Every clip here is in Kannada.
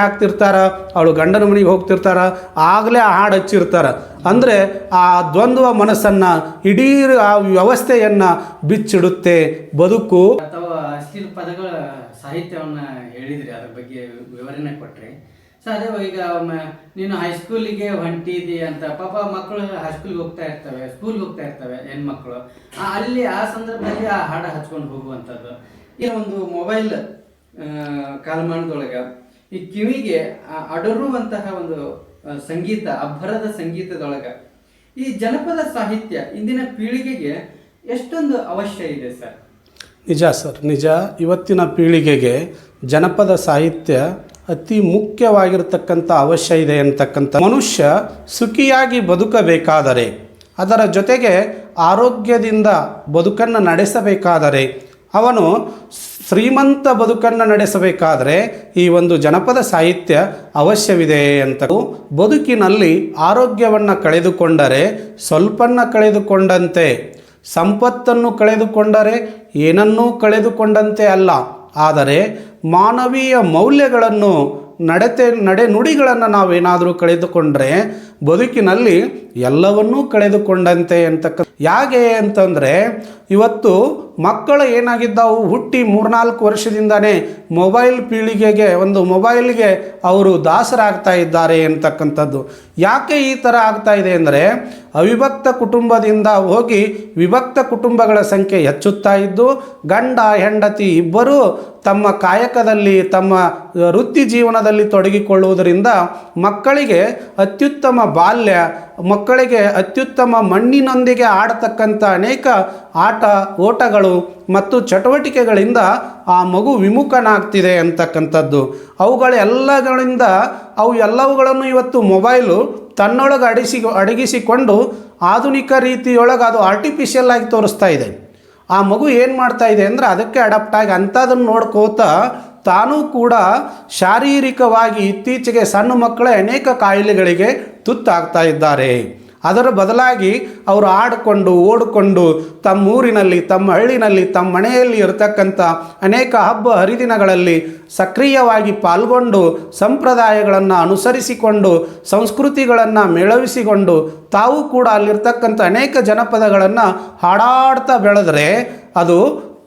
ಹಾಕ್ತಿರ್ತಾರ, ಅವಳು ಗಂಡನ ಮನೆಗೆ ಹೋಗ್ತಿರ್ತಾರ, ಆಗಲೇ ಆ ಹಾಡು ಹಚ್ಚಿರ್ತಾರ. ಅಂದರೆ ಆ ದ್ವಂದ್ವ ಮನಸ್ಸನ್ನು, ಇಡೀ ಆ ವ್ಯವಸ್ಥೆಯನ್ನು ಬಿಚ್ಚಿಡುತ್ತೆ ಬದುಕು. ಅಥವಾ ಅಶ್ಲೀಲ ಪದಗಳ ಸಾಹಿತ್ಯವನ್ನ ಹೇಳಿದ್ರಿ, ಅದ್ರ ಬಗ್ಗೆ ವಿವರಣೆ ಕೊಟ್ರಿ. ಸೊ ಅದೇ ಈಗ ನೀನು ಹೈಸ್ಕೂಲಿಗೆ ಹೊಂಟಿದಿ ಅಂತ, ಪಾಪ ಮಕ್ಕಳು ಹೈಸ್ಕೂಲ್ಗೆ ಹೋಗ್ತಾ ಇರ್ತವೆ ಸ್ಕೂಲ್ಗೆ ಹೋಗ್ತಾ ಇರ್ತವೆ ಹೆಣ್ಮಕ್ಳು. ಅಲ್ಲಿ ಆ ಸಂದರ್ಭದಲ್ಲಿ ಆ ಹಾಡು ಹಚ್ಕೊಂಡು ಹೋಗುವಂಥದ್ದು. ಈ ಒಂದು ಮೊಬೈಲ್ ಕಾಲಮಾನದೊಳಗ ಈ ಕಿವಿಗೆ ಅಡರುವಂತಹ ಒಂದು ಸಂಗೀತ ಅಬ್ಬರದ ಸಂಗೀತದೊಳಗ. ಈ ಜನಪದ ಸಾಹಿತ್ಯ ಇಂದಿನ ಪೀಳಿಗೆಗೆ ಎಷ್ಟೊಂದು ಅವಶ್ಯ ಇದೆ ಸರ್? ನಿಜ ಸರ್, ನಿಜ. ಇವತ್ತಿನ ಪೀಳಿಗೆಗೆ ಜನಪದ ಸಾಹಿತ್ಯ ಅತಿ ಮುಖ್ಯವಾಗಿರತಕ್ಕಂಥ ಅವಶ್ಯ ಇದೆ ಅಂತಕ್ಕಂಥ ಮನುಷ್ಯ ಸುಖಿಯಾಗಿ ಬದುಕಬೇಕಾದರೆ, ಅದರ ಜೊತೆಗೆ ಆರೋಗ್ಯದಿಂದ ಬದುಕನ್ನು ನಡೆಸಬೇಕಾದರೆ, ಅವನು ಶ್ರೀಮಂತ ಬದುಕನ್ನು ನಡೆಸಬೇಕಾದರೆ ಈ ಒಂದು ಜನಪದ ಸಾಹಿತ್ಯ ಅವಶ್ಯವಿದೆ ಅಂತ. ಬದುಕಿನಲ್ಲಿ ಆರೋಗ್ಯವನ್ನು ಕಳೆದುಕೊಂಡರೆ, ಸ್ವಲ್ಪನ್ನ ಕಳೆದುಕೊಂಡಂತೆ, ಸಂಪತ್ತನ್ನು ಕಳೆದುಕೊಂಡರೆ, ಏನನ್ನೂ ಕಳೆದುಕೊಂಡಂತೆ ಅಲ್ಲ. ಆದರೆ ಮಾನವೀಯ ಮೌಲ್ಯಗಳನ್ನು, ನಡತೆ, ನಡೆನುಡಿಗಳನ್ನು ನಾವೇನಾದರೂ ಕಳೆದುಕೊಂಡ್ರೆ, ಬದುಕಿನಲ್ಲಿ ಎಲ್ಲವನ್ನೂ ಕಳೆದುಕೊಂಡಂತೆ ಅಂತಕ್ಕ ಹೇಗೆ ಅಂತಂದರೆ ಇವತ್ತು ಮಕ್ಕಳು ಏನಾಗಿದ್ದಾವು? ಹುಟ್ಟಿ ಮೂರ್ನಾಲ್ಕು ವರ್ಷದಿಂದನೇ ಮೊಬೈಲ್ ಪೀಳಿಗೆಗೆ, ಒಂದು ಮೊಬೈಲ್ಗೆ ಅವರು ದಾಸರಾಗ್ತಾ ಇದ್ದಾರೆ ಅಂತಕ್ಕಂಥದ್ದು. ಯಾಕೆ ಈ ಥರ ಆಗ್ತಾ ಇದೆ ಅಂದರೆ, ಅವಿಭಕ್ತ ಕುಟುಂಬದಿಂದ ಹೋಗಿ ವಿಭಕ್ತ ಕುಟುಂಬಗಳ ಸಂಖ್ಯೆ ಹೆಚ್ಚುತ್ತಾ ಇದ್ದು, ಗಂಡ, ಹೆಂಡತಿ ಇಬ್ಬರೂ ತಮ್ಮ ಕಾಯಕದಲ್ಲಿ, ತಮ್ಮ ವೃತ್ತಿ ಜೀವನದಲ್ಲಿ ತೊಡಗಿಕೊಳ್ಳುವುದರಿಂದ ಮಕ್ಕಳಿಗೆ ಅತ್ಯುತ್ತಮ ಬಾಲ್ಯ, ಮಕ್ಕಳಿಗೆ ಅತ್ಯುತ್ತಮ ಮಣ್ಣಿನೊಂದಿಗೆ ಆಡತಕ್ಕಂಥ ಅನೇಕ ಆಟ ಓಟಗಳು ಮತ್ತು ಚಟುವಟಿಕೆಗಳಿಂದ ಆ ಮಗು ವಿಮುಖನಾಗ್ತಿದೆ ಅಂತಕ್ಕಂಥದ್ದು. ಅವುಗಳೆಲ್ಲಗಳಿಂದ ಅವು ಎಲ್ಲವುಗಳನ್ನು ಇವತ್ತು ಮೊಬೈಲು ತನ್ನೊಳಗೆ ಅಡಿಸಿ, ಅಡಗಿಸಿಕೊಂಡು ಆಧುನಿಕ ರೀತಿಯೊಳಗೆ ಅದು ಆರ್ಟಿಫಿಷಿಯಲ್ ಆಗಿ ತೋರಿಸ್ತಾ ಇದೆ. ಆ ಮಗು ಏನು ಮಾಡ್ತಾ ಇದೆ ಅಂದರೆ ಅದಕ್ಕೆ ಅಡಾಪ್ಟ್ ಆಗಿ ಅಂಥದನ್ನು ನೋಡ್ಕೋತ ತಾನೂ ಕೂಡ ಶಾರೀರಿಕವಾಗಿ ಇತ್ತೀಚೆಗೆ ಸಣ್ಣ ಮಕ್ಕಳೇ ಅನೇಕ ಕಾಯಿಲೆಗಳಿಗೆ ತುತ್ತಾಗ್ತಾ ಇದ್ದಾರೆ. ಅದರ ಬದಲಾಗಿ ಅವರು ಆಡಿಕೊಂಡು, ಓಡಿಕೊಂಡು ತಮ್ಮ ಊರಿನಲ್ಲಿ ತಮ್ಮ ಹಳ್ಳಿನಲ್ಲಿ ತಮ್ಮ ಮನೆಯಲ್ಲಿ ಇರತಕ್ಕಂಥ ಅನೇಕ ಹಬ್ಬ ಹರಿದಿನಗಳಲ್ಲಿ ಸಕ್ರಿಯವಾಗಿ ಪಾಲ್ಗೊಂಡು, ಸಂಪ್ರದಾಯಗಳನ್ನು ಅನುಸರಿಸಿಕೊಂಡು, ಸಂಸ್ಕೃತಿಗಳನ್ನು ಮೇಳವಿಸಿಕೊಂಡು ತಾವು ಕೂಡ ಅಲ್ಲಿರ್ತಕ್ಕಂಥ ಅನೇಕ ಜನಪದಗಳನ್ನು ಹಾಡಾಡ್ತಾ ಬೆಳೆದರೆ ಅದು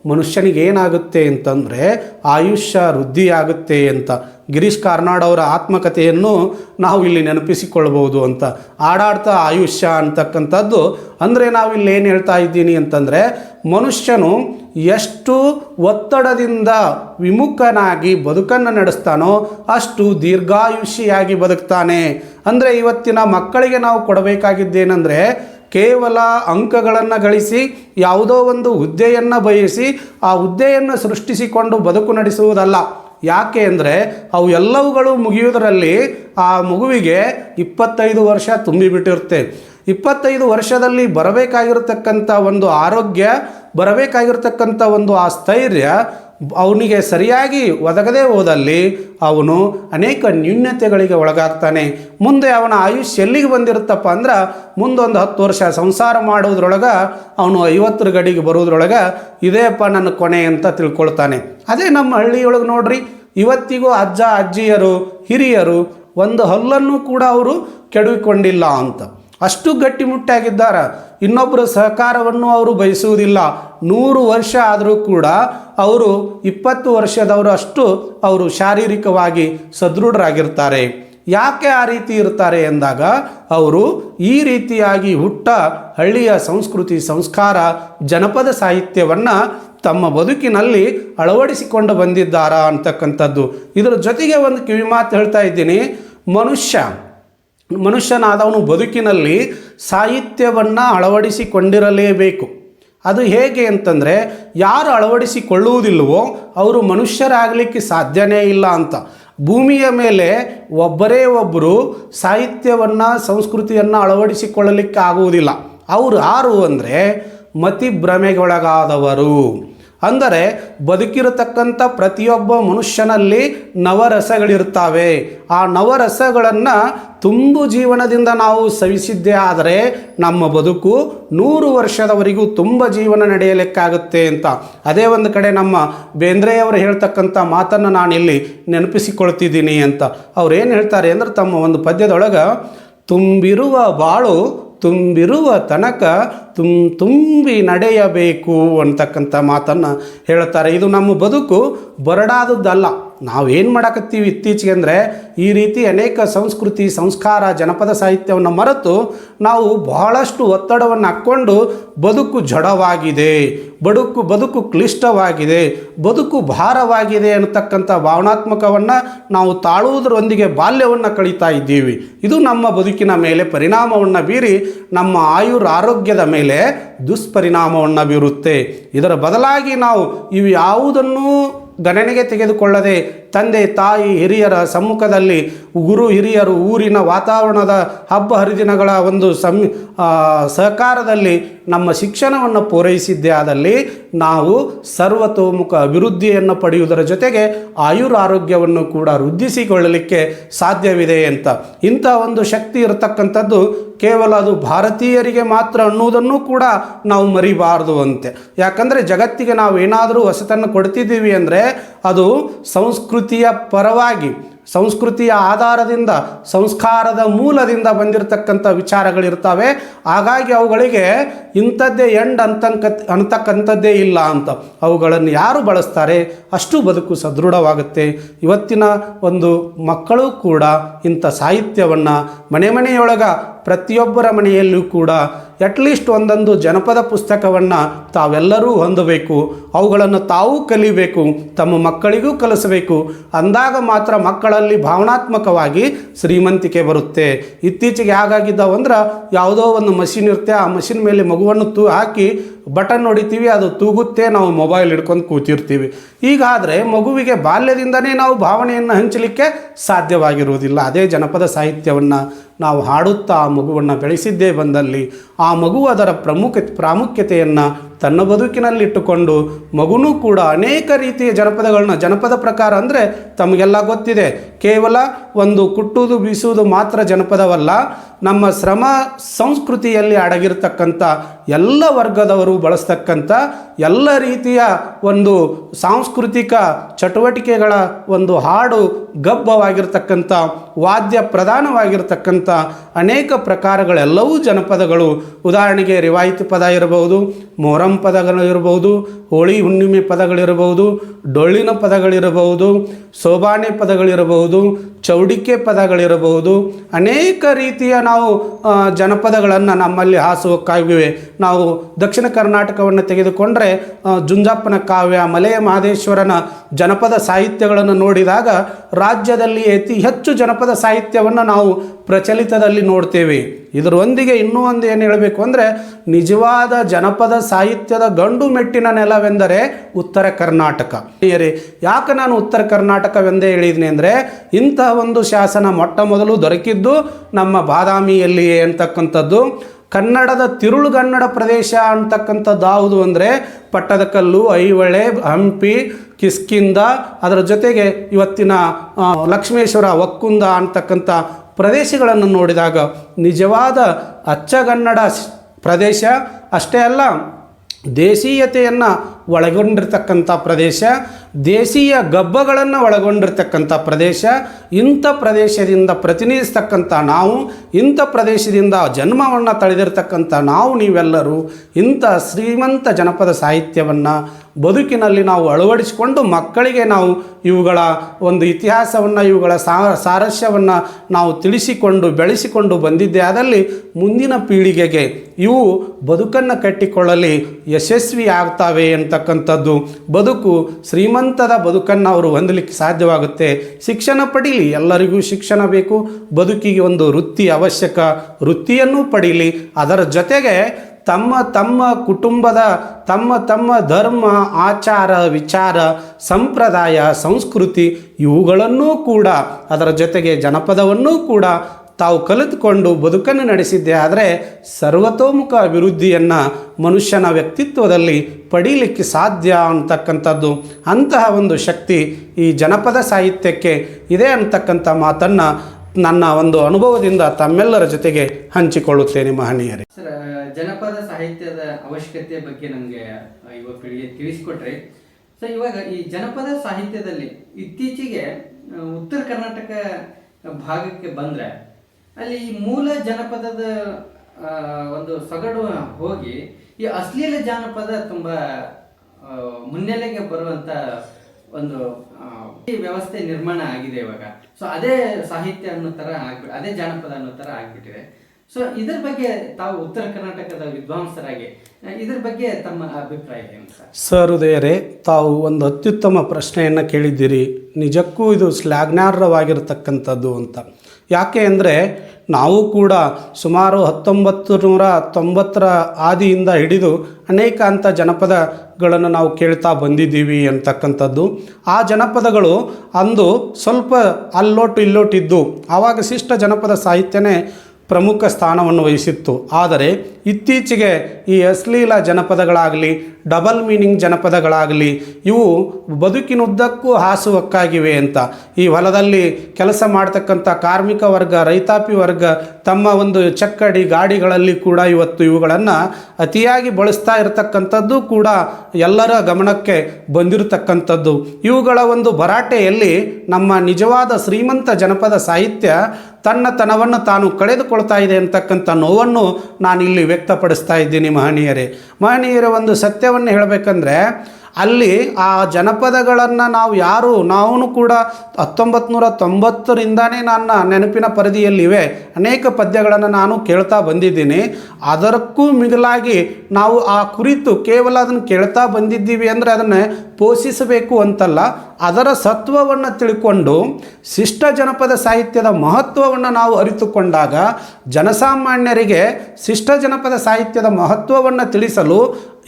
ಮನುಷ್ಯನಿಗೆ ಏನಾಗುತ್ತೆ ಅಂತಂದರೆ ಆಯುಷ್ಯ ವೃದ್ಧಿಯಾಗುತ್ತೆ ಅಂತ. ಗಿರೀಶ್ ಕಾರ್ನಾಡ್ ಅವರ ಆತ್ಮಕಥೆಯನ್ನು ನಾವು ಇಲ್ಲಿ ನೆನಪಿಸಿಕೊಳ್ಬೋದು ಅಂತ. ಆಡಾಡ್ತಾ ಆಯುಷ್ಯ ಅಂತಕ್ಕಂಥದ್ದು. ಅಂದರೆ ನಾವು ಇಲ್ಲಿ ಏನು ಹೇಳ್ತಾ ಇದ್ದೀನಿ ಅಂತಂದರೆ, ಮನುಷ್ಯನು ಎಷ್ಟು ಒತ್ತಡದಿಂದ ವಿಮುಖನಾಗಿ ಬದುಕನ್ನು ನಡೆಸ್ತಾನೋ ಅಷ್ಟು ದೀರ್ಘಾಯುಷಿಯಾಗಿ ಬದುಕ್ತಾನೆ. ಅಂದರೆ ಇವತ್ತಿನ ಮಕ್ಕಳಿಗೆ ನಾವು ಕೊಡಬೇಕಾಗಿದ್ದೇನೆಂದರೆ ಕೇವಲ ಅಂಕಗಳನ್ನು ಗಳಿಸಿ, ಯಾವುದೋ ಒಂದು ಹುದ್ದೆಯನ್ನು ಬಯಸಿ, ಆ ಹುದ್ದೆಯನ್ನು ಸೃಷ್ಟಿಸಿಕೊಂಡು ಬದುಕು ನಡೆಸುವುದಲ್ಲ. ಯಾಕೆ ಅಂದರೆ, ಅವು ಎಲ್ಲವುಗಳು ಮುಗಿಯುವುದರಲ್ಲಿ ಆ ಮಗುವಿಗೆ ಇಪ್ಪತ್ತೈದು ವರ್ಷ ತುಂಬಿಬಿಟ್ಟಿರುತ್ತೆ. ಇಪ್ಪತ್ತೈದು ವರ್ಷದಲ್ಲಿ ಬರಬೇಕಾಗಿರತಕ್ಕಂಥ ಒಂದು ಆರೋಗ್ಯ, ಬರಬೇಕಾಗಿರ್ತಕ್ಕಂಥ ಒಂದು ಆ ಸ್ಥೈರ್ಯ ಅವನಿಗೆ ಸರಿಯಾಗಿ ಒದಗದೇ ಹೋದಲ್ಲಿ ಅವನು ಅನೇಕ ನ್ಯೂನ್ಯತೆಗಳಿಗೆ ಒಳಗಾಗ್ತಾನೆ. ಮುಂದೆ ಅವನ ಆಯುಷ್ಯ ಎಲ್ಲಿಗೆ ಬಂದಿರುತ್ತಪ್ಪ ಅಂದ್ರೆ ಮುಂದೊಂದು ಹತ್ತು ವರ್ಷ ಸಂಸಾರ ಮಾಡೋದ್ರೊಳಗೆ ಅವನು ಐವತ್ತರ ಗಡಿಗೆ ಬರೋದ್ರೊಳಗೆ ಇದೇಪ್ಪ ನನ್ನ ಕೊನೆ ಅಂತ ತಿಳ್ಕೊಳ್ತಾನೆ. ಅದೇ ನಮ್ಮ ಹಳ್ಳಿಯೊಳಗೆ ನೋಡ್ರಿ, ಇವತ್ತಿಗೂ ಅಜ್ಜ, ಅಜ್ಜಿಯರು, ಹಿರಿಯರು ಒಂದು ಹಲ್ಲನ್ನು ಕೂಡ ಅವರು ಕೆಡವಿಕೊಂಡಿಲ್ಲ ಅಂತ. ಅಷ್ಟು ಗಟ್ಟಿಮುಟ್ಟಾಗಿದ್ದಾರ ಇನ್ನೊಬ್ಬರ ಸಹಕಾರವನ್ನು ಅವರು ಬಯಸುವುದಿಲ್ಲ. ನೂರು ವರ್ಷ ಆದರೂ ಕೂಡ ಅವರು ಇಪ್ಪತ್ತು ವರ್ಷದವರು ಅಷ್ಟು ಅವರು ಶಾರೀರಿಕವಾಗಿ ಸದೃಢರಾಗಿರ್ತಾರೆ. ಯಾಕೆ ಆ ರೀತಿ ಇರ್ತಾರೆ ಎಂದಾಗ ಅವರು ಈ ರೀತಿಯಾಗಿ ಹುಟ್ಟ ಹಳ್ಳಿಯ ಸಂಸ್ಕೃತಿ ಸಂಸ್ಕಾರ ಜನಪದ ಸಾಹಿತ್ಯವನ್ನು ತಮ್ಮ ಬದುಕಿನಲ್ಲಿ ಅಳವಡಿಸಿಕೊಂಡು ಬಂದಿದ್ದಾರಾ ಅಂತಕ್ಕಂಥದ್ದು. ಇದರ ಜೊತೆಗೆ ಒಂದು ಕಿವಿ ಮಾತು ಹೇಳ್ತಾ ಇದ್ದೀನಿ. ಮನುಷ್ಯ ಮನುಷ್ಯನಾದವನು ಬದುಕಿನಲ್ಲಿ ಸಾಹಿತ್ಯವನ್ನು ಅಳವಡಿಸಿಕೊಂಡಿರಲೇಬೇಕು. ಅದು ಹೇಗೆ ಅಂತಂದರೆ, ಯಾರು ಅಳವಡಿಸಿಕೊಳ್ಳುವುದಿಲ್ಲವೋ ಅವರು ಮನುಷ್ಯರಾಗಲಿಕ್ಕೆ ಸಾಧ್ಯನೇ ಇಲ್ಲ ಅಂತ. ಭೂಮಿಯ ಮೇಲೆ ಒಬ್ಬರೇ ಒಬ್ಬರು ಸಾಹಿತ್ಯವನ್ನು, ಸಂಸ್ಕೃತಿಯನ್ನು ಅಳವಡಿಸಿಕೊಳ್ಳಲಿಕ್ಕೆ ಆಗುವುದಿಲ್ಲ. ಅವರು ಯಾರು ಅಂದರೆ ಮತಿಭ್ರಮೆಗೊಳಗಾದವರು. ಅಂದರೆ ಬದುಕಿರತಕ್ಕಂಥ ಪ್ರತಿಯೊಬ್ಬ ಮನುಷ್ಯನಲ್ಲಿ ನವರಸಗಳಿರ್ತಾವೆ ಆ ನವರಸಗಳನ್ನು ತುಂಬು ಜೀವನದಿಂದ ನಾವು ಸವಿಸಿದ್ದೇ ಆದರೆ ನಮ್ಮ ಬದುಕು ನೂರು ವರ್ಷದವರೆಗೂ ತುಂಬ ಜೀವನ ನಡೆಯಲಿಕ್ಕಾಗುತ್ತೆ ಅಂತ. ಅದೇ ಒಂದು ಕಡೆ ನಮ್ಮ ಬೇಂದ್ರೆಯವರು ಹೇಳ್ತಕ್ಕಂಥ ಮಾತನ್ನು ನಾನು ಇಲ್ಲಿ ನೆನಪಿಸಿಕೊಳ್ತಿದ್ದೀನಿ ಅಂತ. ಅವ್ರು ಏನು ಹೇಳ್ತಾರೆ ಅಂದ್ರೆ ತಮ್ಮ ಒಂದು ಪದ್ಯದೊಳಗೆ, ತುಂಬಿರುವ ಬಾಳು ತುಂಬಿರುವ ತನಕ ತುಂ ತುಂಬಿ ನಡೆಯಬೇಕು ಅಂತಕ್ಕಂಥ ಮಾತನ್ನು ಹೇಳ್ತಾರೆ ಇದು ನಮ್ಮ ಬದುಕು ಬರಡಾದದ್ದಲ್ಲ. ನಾವೇನು ಮಾಡಕತ್ತೀವಿ ಇತ್ತೀಚೆಗೆ ಅಂದರೆ ಈ ರೀತಿ ಅನೇಕ ಸಂಸ್ಕೃತಿ, ಸಂಸ್ಕಾರ, ಜನಪದ ಸಾಹಿತ್ಯವನ್ನು ಮರೆತು ನಾವು ಬಹಳಷ್ಟು ಒತ್ತಡವನ್ನು ಹಾಕ್ಕೊಂಡು ಬದುಕು ಜಡವಾಗಿದೆ, ಬದುಕು ಬದುಕು ಕ್ಲಿಷ್ಟವಾಗಿದೆ, ಬದುಕು ಭಾರವಾಗಿದೆ ಅನ್ನತಕ್ಕಂಥ ಭಾವನಾತ್ಮಕವನ್ನು ನಾವು ತಾಳುವುದರೊಂದಿಗೆ ಬಾಲ್ಯವನ್ನು ಕಳೀತಾ ಇದ್ದೀವಿ. ಇದು ನಮ್ಮ ಬದುಕಿನ ಮೇಲೆ ಪರಿಣಾಮವನ್ನು ಬೀರಿ ನಮ್ಮ ಆಯುರ್ ಆರೋಗ್ಯದ ಮೇಲೆ ದುಷ್ಪರಿಣಾಮವನ್ನು ಬೀರುತ್ತೆ. ಇದರ ಬದಲಾಗಿ ನಾವು ಇವು ಯಾವುದನ್ನೂ ಗಣನೆಗೆ ತೆಗೆದುಕೊಳ್ಳದೆ ತಂದೆ ತಾಯಿ ಹಿರಿಯರ ಸಮ್ಮುಖದಲ್ಲಿ ಗುರು ಹಿರಿಯರು ಊರಿನ ವಾತಾವರಣದ ಹಬ್ಬ ಹರಿದಿನಗಳ ಒಂದು ಸಂ ಸಹಕಾರದಲ್ಲಿ ನಮ್ಮ ಶಿಕ್ಷಣವನ್ನು ಪೂರೈಸಿದ್ದೇ ಆದಲ್ಲಿ ನಾವು ಸರ್ವತೋಮುಖ ಅಭಿವೃದ್ಧಿಯನ್ನು ಪಡೆಯುವುದರ ಜೊತೆಗೆ ಆಯುರ್ ಆರೋಗ್ಯವನ್ನು ಕೂಡ ವೃದ್ಧಿಸಿಕೊಳ್ಳಲಿಕ್ಕೆ ಸಾಧ್ಯವಿದೆ ಅಂತ. ಇಂಥ ಒಂದು ಶಕ್ತಿ ಇರತಕ್ಕಂಥದ್ದು ಕೇವಲ ಅದು ಭಾರತೀಯರಿಗೆ ಮಾತ್ರ ಅನ್ನುವುದನ್ನು ಕೂಡ ನಾವು ಮರಿಬಾರದು ಅಂತೆ. ಯಾಕಂದರೆ ಜಗತ್ತಿಗೆ ನಾವು ಏನಾದರೂ ಹೊಸತನ್ನು ಕೊಡ್ತಿದ್ದೀವಿ ಅಂದರೆ ಅದು ಸಂಸ್ಕೃತಿಯ ಪರವಾಗಿ, ಸಂಸ್ಕೃತಿಯ ಆಧಾರದಿಂದ, ಸಂಸ್ಕಾರದ ಮೂಲದಿಂದ ಬಂದಿರತಕ್ಕಂಥ ವಿಚಾರಗಳಿರ್ತವೆ. ಹಾಗಾಗಿ ಅವುಗಳಿಗೆ ಇಂಥದ್ದೇ ಎಂಡ್ ಅಂತಂಕ, ಅಂತಕ್ಕಂಥದ್ದೇ ಇಲ್ಲ ಅಂತ ಅವುಗಳನ್ನು ಯಾರು ಬಳಸ್ತಾರೆ? ಅಷ್ಟು ಬದುಕು ಸದೃಢವಾಗುತ್ತೆ. ಇವತ್ತಿನ ಒಂದು ಮಕ್ಕಳು ಕೂಡ ಇಂಥ ಸಾಹಿತ್ಯವನ್ನು ಮನೆ ಮನೆಯೊಳಗ ಪ್ರತಿಯೊಬ್ಬರ ಮನೆಯಲ್ಲೂ ಕೂಡ ಅಟ್ಲೀಸ್ಟ್ ಒಂದೊಂದು ಜನಪದ ಪುಸ್ತಕವನ್ನು ತಾವೆಲ್ಲರೂ ಹೊಂದಬೇಕು. ಅವುಗಳನ್ನು ತಾವೂ ಕಲಿಬೇಕು, ತಮ್ಮ ಮಕ್ಕಳಿಗೂ ಕಲಿಸಬೇಕು. ಅಂದಾಗ ಮಾತ್ರ ಮಕ್ಕಳಲ್ಲಿ ಭಾವನಾತ್ಮಕವಾಗಿ ಶ್ರೀಮಂತಿಕೆ ಬರುತ್ತೆ. ಇತ್ತೀಚೆಗೆ ಹಾಗಾಗಿದ್ದಾವಂದ್ರೆ ಯಾವುದೋ ಒಂದು ಮಷಿನ್ ಇರುತ್ತೆ, ಆ ಮಷಿನ್ ಮೇಲೆ ಮಗುವನ್ನು ತೂ ಹಾಕಿ ಬಟನ್ ಹೊಡಿತೀವಿ ಅದು ತೂಗುತ್ತೆ, ನಾವು ಮೊಬೈಲ್ ಹಿಡ್ಕೊಂಡು ಕೂತಿರ್ತೀವಿ. ಹೀಗಾದರೆ ಮಗುವಿಗೆ ಬಾಲ್ಯದಿಂದನೇ ನಾವು ಭಾವನೆಯನ್ನು ಹಂಚಲಿಕ್ಕೆ ಸಾಧ್ಯವಾಗಿರುವುದಿಲ್ಲ. ಅದೇ ಜನಪದ ಸಾಹಿತ್ಯವನ್ನು ನಾವು ಹಾಡುತ್ತಾ ಆ ಮಗುವನ್ನು ಬೆಳೆಸಿದ್ದೇ ಬಂದಲ್ಲಿ ಆ ಮಗು ಅದರ ಪ್ರಮುಖ ಪ್ರಾಮುಖ್ಯತೆಯನ್ನು ತನ್ನ ಬದುಕಿನಲ್ಲಿಟ್ಟುಕೊಂಡು ಮಗುನೂ ಕೂಡ ಅನೇಕ ರೀತಿಯ ಜನಪದಗಳನ್ನ, ಜನಪದ ಪ್ರಕಾರ ಅಂದರೆ ತಮಗೆಲ್ಲ ಗೊತ್ತಿದೆ. ಕೇವಲ ಒಂದು ಕುಟ್ಟುವುದು, ಬೀಸುವುದು ಮಾತ್ರ ಜನಪದವಲ್ಲ. ನಮ್ಮ ಶ್ರಮ ಸಂಸ್ಕೃತಿಯಲ್ಲಿ ಅಡಗಿರ್ತಕ್ಕಂಥ ಎಲ್ಲ ವರ್ಗದವರು ಬಳಸ್ತಕ್ಕಂಥ ಎಲ್ಲ ರೀತಿಯ ಒಂದು ಸಾಂಸ್ಕೃತಿಕ ಚಟುವಟಿಕೆಗಳ ಒಂದು ಹಾಡು ಗಬ್ಬವಾಗಿರ್ತಕ್ಕಂಥ, ವಾದ್ಯ ಪ್ರಧಾನವಾಗಿರ್ತಕ್ಕಂಥ ಅನೇಕ ಪ್ರಕಾರಗಳೆಲ್ಲವೂ ಜನಪದಗಳು. ಉದಾಹರಣೆಗೆ ರಿವಾಯಿತಿ ಪದ ಇರಬಹುದು, ಮೊಹರಂ ಪದಗಳು ಇರಬಹುದು ಹೋಳಿ ಹುಣ್ಣಿಮೆ ಪದಗಳಿರಬಹುದು, ಡೊಳ್ಳಿನ ಪದಗಳಿರಬಹುದು, ಸೋಬಾನೆ ಪದಗಳಿರಬಹುದು, ಚೌಡಿಕೆ ಪದಗಳಿರಬಹುದು. ಅನೇಕ ರೀತಿಯ ನಾವು ಜನಪದಗಳನ್ನು ನಮ್ಮಲ್ಲಿ ಹಾಸುವಕ್ಕಾಗಿವೆ ನಾವು ದಕ್ಷಿಣ ಕರ್ನಾಟಕವನ್ನು ತೆಗೆದುಕೊಂಡರೆ ಜುಂಜಪ್ಪನ ಕಾವ್ಯ, ಮಲೆಯ ಮಹದೇಶ್ವರನ ಜನಪದ ಸಾಹಿತ್ಯಗಳನ್ನು ನೋಡಿದಾಗ ರಾಜ್ಯದಲ್ಲಿ ಅತಿ ಹೆಚ್ಚು ಜನಪದ ಸಾಹಿತ್ಯವನ್ನು ನಾವು ಪ್ರಚಲಿತದಲ್ಲಿ ನೋಡ್ತೇವೆ. ಇದರೊಂದಿಗೆ ಇನ್ನೂ ಒಂದು ಏನು ಹೇಳಬೇಕು ಅಂದರೆ ನಿಜವಾದ ಜನಪದ ಸಾಹಿತ್ಯದ ಗಂಡು ಮೆಟ್ಟಿನ ನೆಲವೆಂದರೆ ಉತ್ತರ ಕರ್ನಾಟಕ. ಯಾಕೆ ನಾನು ಉತ್ತರ ಕರ್ನಾಟಕವೆಂದೇ ಹೇಳಿದ್ದೀನಿ ಅಂದರೆ ಇಂತಹ ಒಂದು ಶಾಸನ ಮೊಟ್ಟ ಮೊದಲು ದೊರಕಿದ್ದು ನಮ್ಮ ಬಾದಾಮಿಯಲ್ಲಿಯೇ ಅಂತಕ್ಕಂಥದ್ದು. ಕನ್ನಡದ ತಿರುಳುಗನ್ನಡ ಪ್ರದೇಶ ಅಂತಕ್ಕಂಥದ್ದು ಯಾವುದು ಅಂದರೆ ಪಟ್ಟದಕಲ್ಲು, ಐಹೊಳೆ, ಹಂಪಿ ಕಿಸ್ಕಿಂದ ಅದರ ಜೊತೆಗೆ ಇವತ್ತಿನ ಲಕ್ಷ್ಮೇಶ್ವರ ಒಕ್ಕುಂದ ಅಂತಕ್ಕಂಥ ಪ್ರದೇಶಗಳನ್ನು ನೋಡಿದಾಗ ನಿಜವಾದ ಅಚ್ಚಗನ್ನಡ ಪ್ರದೇಶ. ಅಷ್ಟೇ ಅಲ್ಲ, ದೇಶೀಯತೆಯನ್ನು ಒಳಗೊಂಡಿರ್ತಕ್ಕಂಥ ಪ್ರದೇಶ, ದೇಶೀಯ ಗಬ್ಬಗಳನ್ನು ಒಳಗೊಂಡಿರ್ತಕ್ಕಂಥ ಪ್ರದೇಶ, ಇಂಥ ಪ್ರದೇಶದಿಂದ ಪ್ರತಿನಿಧಿಸ್ತಕ್ಕಂಥ ನಾವು, ಇಂಥ ಪ್ರದೇಶದಿಂದ ಜನ್ಮವನ್ನು ತಳೆದಿರ್ತಕ್ಕಂಥ ನಾವು ನೀವೆಲ್ಲರೂ ಇಂಥ ಶ್ರೀಮಂತ ಜನಪದ ಸಾಹಿತ್ಯವನ್ನು ಬದುಕಿನಲ್ಲಿ ನಾವು ಅಳವಡಿಸಿಕೊಂಡು ಮಕ್ಕಳಿಗೆ ನಾವು ಇವುಗಳ ಒಂದು ಇತಿಹಾಸವನ್ನು, ಇವುಗಳ ಸಾರಸ್ಯವನ್ನು ನಾವು ತಿಳಿಸಿಕೊಂಡು, ಬೆಳೆಸಿಕೊಂಡು ಬಂದಿದ್ದೇ. ಆದಲ್ಲಿ ಮುಂದಿನ ಪೀಳಿಗೆಗೆ ಇವು ಬದುಕನ್ನು ಕಟ್ಟಿಕೊಳ್ಳಲಿ, ಯಶಸ್ವಿ ಆಗ್ತಾವೆ ಅಂತಕ್ಕಂಥದ್ದು. ಬದುಕು ಶ್ರೀಮಂತದ ಬದುಕನ್ನು ಅವರು ಹೊಂದಲಿಕ್ಕೆ ಸಾಧ್ಯವಾಗುತ್ತೆ. ಶಿಕ್ಷಣ ಪಡೀಲಿ, ಎಲ್ಲರಿಗೂ ಶಿಕ್ಷಣ ಬೇಕು. ಬದುಕಿಗೆ ಒಂದು ವೃತ್ತಿ ಅವಶ್ಯಕ. ವೃತ್ತಿಯನ್ನು ಪಡೀಲಿ. ಅದರ ಜೊತೆಗೆ ತಮ್ಮ ತಮ್ಮ ಕುಟುಂಬದ, ತಮ್ಮ ತಮ್ಮ ಧರ್ಮ, ಆಚಾರ, ವಿಚಾರ, ಸಂಪ್ರದಾಯ, ಸಂಸ್ಕೃತಿ ಇವುಗಳನ್ನೂ ಕೂಡ, ಅದರ ಜೊತೆಗೆ ಜನಪದವನ್ನೂ ಕೂಡ ತಾವು ಕಲಿತುಕೊಂಡು ಬದುಕನ್ನು ನಡೆಸಿದ್ದೆ. ಆದರೆ ಸರ್ವತೋಮುಖ ಅಭಿವೃದ್ಧಿಯನ್ನು ಮನುಷ್ಯನ ವ್ಯಕ್ತಿತ್ವದಲ್ಲಿ ಪಡೀಲಿಕ್ಕೆ ಸಾಧ್ಯ ಅಂತಕ್ಕಂಥದ್ದು, ಅಂತಹ ಒಂದು ಶಕ್ತಿ ಈ ಜನಪದ ಸಾಹಿತ್ಯಕ್ಕೆ ಇದೆ ಅಂತಕ್ಕಂಥ ಮಾತನ್ನು ನನ್ನ ಒಂದು ಅನುಭವದಿಂದ ತಮ್ಮೆಲ್ಲರ ಜೊತೆಗೆ ಹಂಚಿಕೊಳ್ಳುತ್ತೇನೆ ಮಹನೀಯರೇ. ಜನಪದ ಸಾಹಿತ್ಯದ ಅವಶ್ಯಕತೆ ಬಗ್ಗೆ ನಮಗೆ ಯುವ ಪೀಳಿಗೆ ತಿಳಿಸಿಕೊಟ್ರಿ. ಸೊ ಇವಾಗ ಈ ಜನಪದ ಸಾಹಿತ್ಯದಲ್ಲಿ ಇತ್ತೀಚೆಗೆ ಉತ್ತರ ಕರ್ನಾಟಕ ಭಾಗಕ್ಕೆ ಬಂದ್ರೆ, ಅಲ್ಲಿ ಈ ಮೂಲ ಜನಪದದ ಒಂದು ಸೊಗಡು ಹೋಗಿ, ಈ ಅಶ್ಲೀಲ ಜಾನಪದ ತುಂಬಾ ಮುನ್ನೆಲೆಗೆ ಬರುವಂತ ಒಂದು ವ್ಯವಸ್ಥೆ ನಿರ್ಮಾಣ ಆಗಿದೆ ಇವಾಗ. ಸೊ ಅದೇ ಸಾಹಿತ್ಯ ಅನ್ನೋ ತರ ಆಗ್ಬಿಟ್ಟು ಅದೇ ಜಾನಪದ ಅನ್ನೋ ತರ ಆಗ್ಬಿಟ್ಟಿದೆ. ಸೊ ಇದರ ಬಗ್ಗೆ ತಾವು ಉತ್ತರ ಕರ್ನಾಟಕದ ವಿದ್ವಾಂಸರಾಗಿ, ಇದರ ಬಗ್ಗೆ ತಮ್ಮ ಅಭಿಪ್ರಾಯ ಸರ್? ಉದಯರೇ ತಾವು ಒಂದು ಅತ್ಯುತ್ತಮ ಪ್ರಶ್ನೆಯನ್ನು ಕೇಳಿದ್ದೀರಿ. ನಿಜಕ್ಕೂ ಇದು ಶ್ಲಾಘನಾರ್ಹವಾಗಿರತಕ್ಕಂಥದ್ದು ಅಂತ. ಯಾಕೆ ಅಂದರೆ, ನಾವು ಕೂಡ ಸುಮಾರು ಹತ್ತೊಂಬತ್ತು ನೂರ ತೊಂಬತ್ತರ ಆದಿಯಿಂದ ಹಿಡಿದು ಅನೇಕ ಅಂಥ ಜನಪದಗಳನ್ನು ನಾವು ಕೇಳ್ತಾ ಬಂದಿದ್ದೀವಿ ಅಂತಕ್ಕಂಥದ್ದು. ಆ ಜನಪದಗಳು ಅಂದು ಸ್ವಲ್ಪ ಅಲ್ಲೋಟು ಇಲ್ಲೋಟಿದ್ದು. ಆವಾಗ ಶಿಷ್ಟ ಜನಪದ ಸಾಹಿತ್ಯನೇ ಪ್ರಮುಖ ಸ್ಥಾನವನ್ನು ವಹಿಸಿತ್ತು. ಆದರೆ ಇತ್ತೀಚೆಗೆ ಈ ಅಶ್ಲೀಲ ಜನಪದಗಳಾಗಲಿ, ಡಬಲ್ ಮೀನಿಂಗ್ ಜನಪದಗಳಾಗಲಿ, ಇವು ಬದುಕಿನುದ್ದಕ್ಕೂ ಹಾಸುವಕ್ಕಾಗಿವೆ ಅಂತ. ಈ ಹೊಲದಲ್ಲಿ ಕೆಲಸ ಮಾಡ್ತಕ್ಕಂಥ ಕಾರ್ಮಿಕ ವರ್ಗ, ರೈತಾಪಿ ವರ್ಗ, ತಮ್ಮ ಒಂದು ಚಕ್ಕಡಿ ಗಾಡಿಗಳಲ್ಲಿ ಕೂಡ ಇವತ್ತು ಇವುಗಳನ್ನು ಅತಿಯಾಗಿ ಬಳಸ್ತಾ ಇರತಕ್ಕಂಥದ್ದು ಕೂಡ ಎಲ್ಲರ ಗಮನಕ್ಕೆ ಬಂದಿರತಕ್ಕಂಥದ್ದು. ಇವುಗಳ ಒಂದು ಭರಾಟೆಯಲ್ಲಿ ನಮ್ಮ ನಿಜವಾದ ಶ್ರೀಮಂತ ಜನಪದ ಸಾಹಿತ್ಯ ತನ್ನ ತನವನ್ನು ತಾನು ಕಳೆದುಕೊಳ್ತಾ ಇದೆ ಅಂತಕ್ಕಂಥ ನೋವನ್ನು ನಾನಿಲ್ಲಿ ಇಲ್ಲಿ ವ್ಯಕ್ತಪಡಿಸ್ತಾ ಇದ್ದೀನಿ ಮಹನೀಯರೇ. ಮಹನೀಯರ ಒಂದು ಸತ್ಯವನ್ನು ಹೇಳಬೇಕಂದ್ರೆ ಅಲ್ಲಿ ಆ ಜನಪದಗಳನ್ನು ನಾವು ಯಾರು ನಾವು ಕೂಡ ಹತ್ತೊಂಬತ್ತು ನೂರ ತೊಂಬತ್ತರಿಂದನೇ ನನ್ನ ನೆನಪಿನ ಪರಿಧಿಯಲ್ಲಿವೆ. ಅನೇಕ ಪದ್ಯಗಳನ್ನು ನಾನು ಕೇಳ್ತಾ ಬಂದಿದ್ದೀನಿ. ಅದಕ್ಕೂ ಮಿಗಿಲಾಗಿ ನಾವು ಆ ಕುರಿತು ಕೇವಲ ಅದನ್ನು ಕೇಳ್ತಾ ಬಂದಿದ್ದೀವಿ ಅಂದರೆ ಅದನ್ನು ಪೋಷಿಸಬೇಕು ಅಂತಲ್ಲ. ಅದರ ಸತ್ವವನ್ನು ತಿಳ್ಕೊಂಡು ಶಿಷ್ಟ ಜನಪದ ಸಾಹಿತ್ಯದ ಮಹತ್ವವನ್ನು ನಾವು ಅರಿತುಕೊಂಡಾಗ ಜನಸಾಮಾನ್ಯರಿಗೆ ಶಿಷ್ಟ ಜನಪದ ಸಾಹಿತ್ಯದ ಮಹತ್ವವನ್ನು ತಿಳಿಸಲು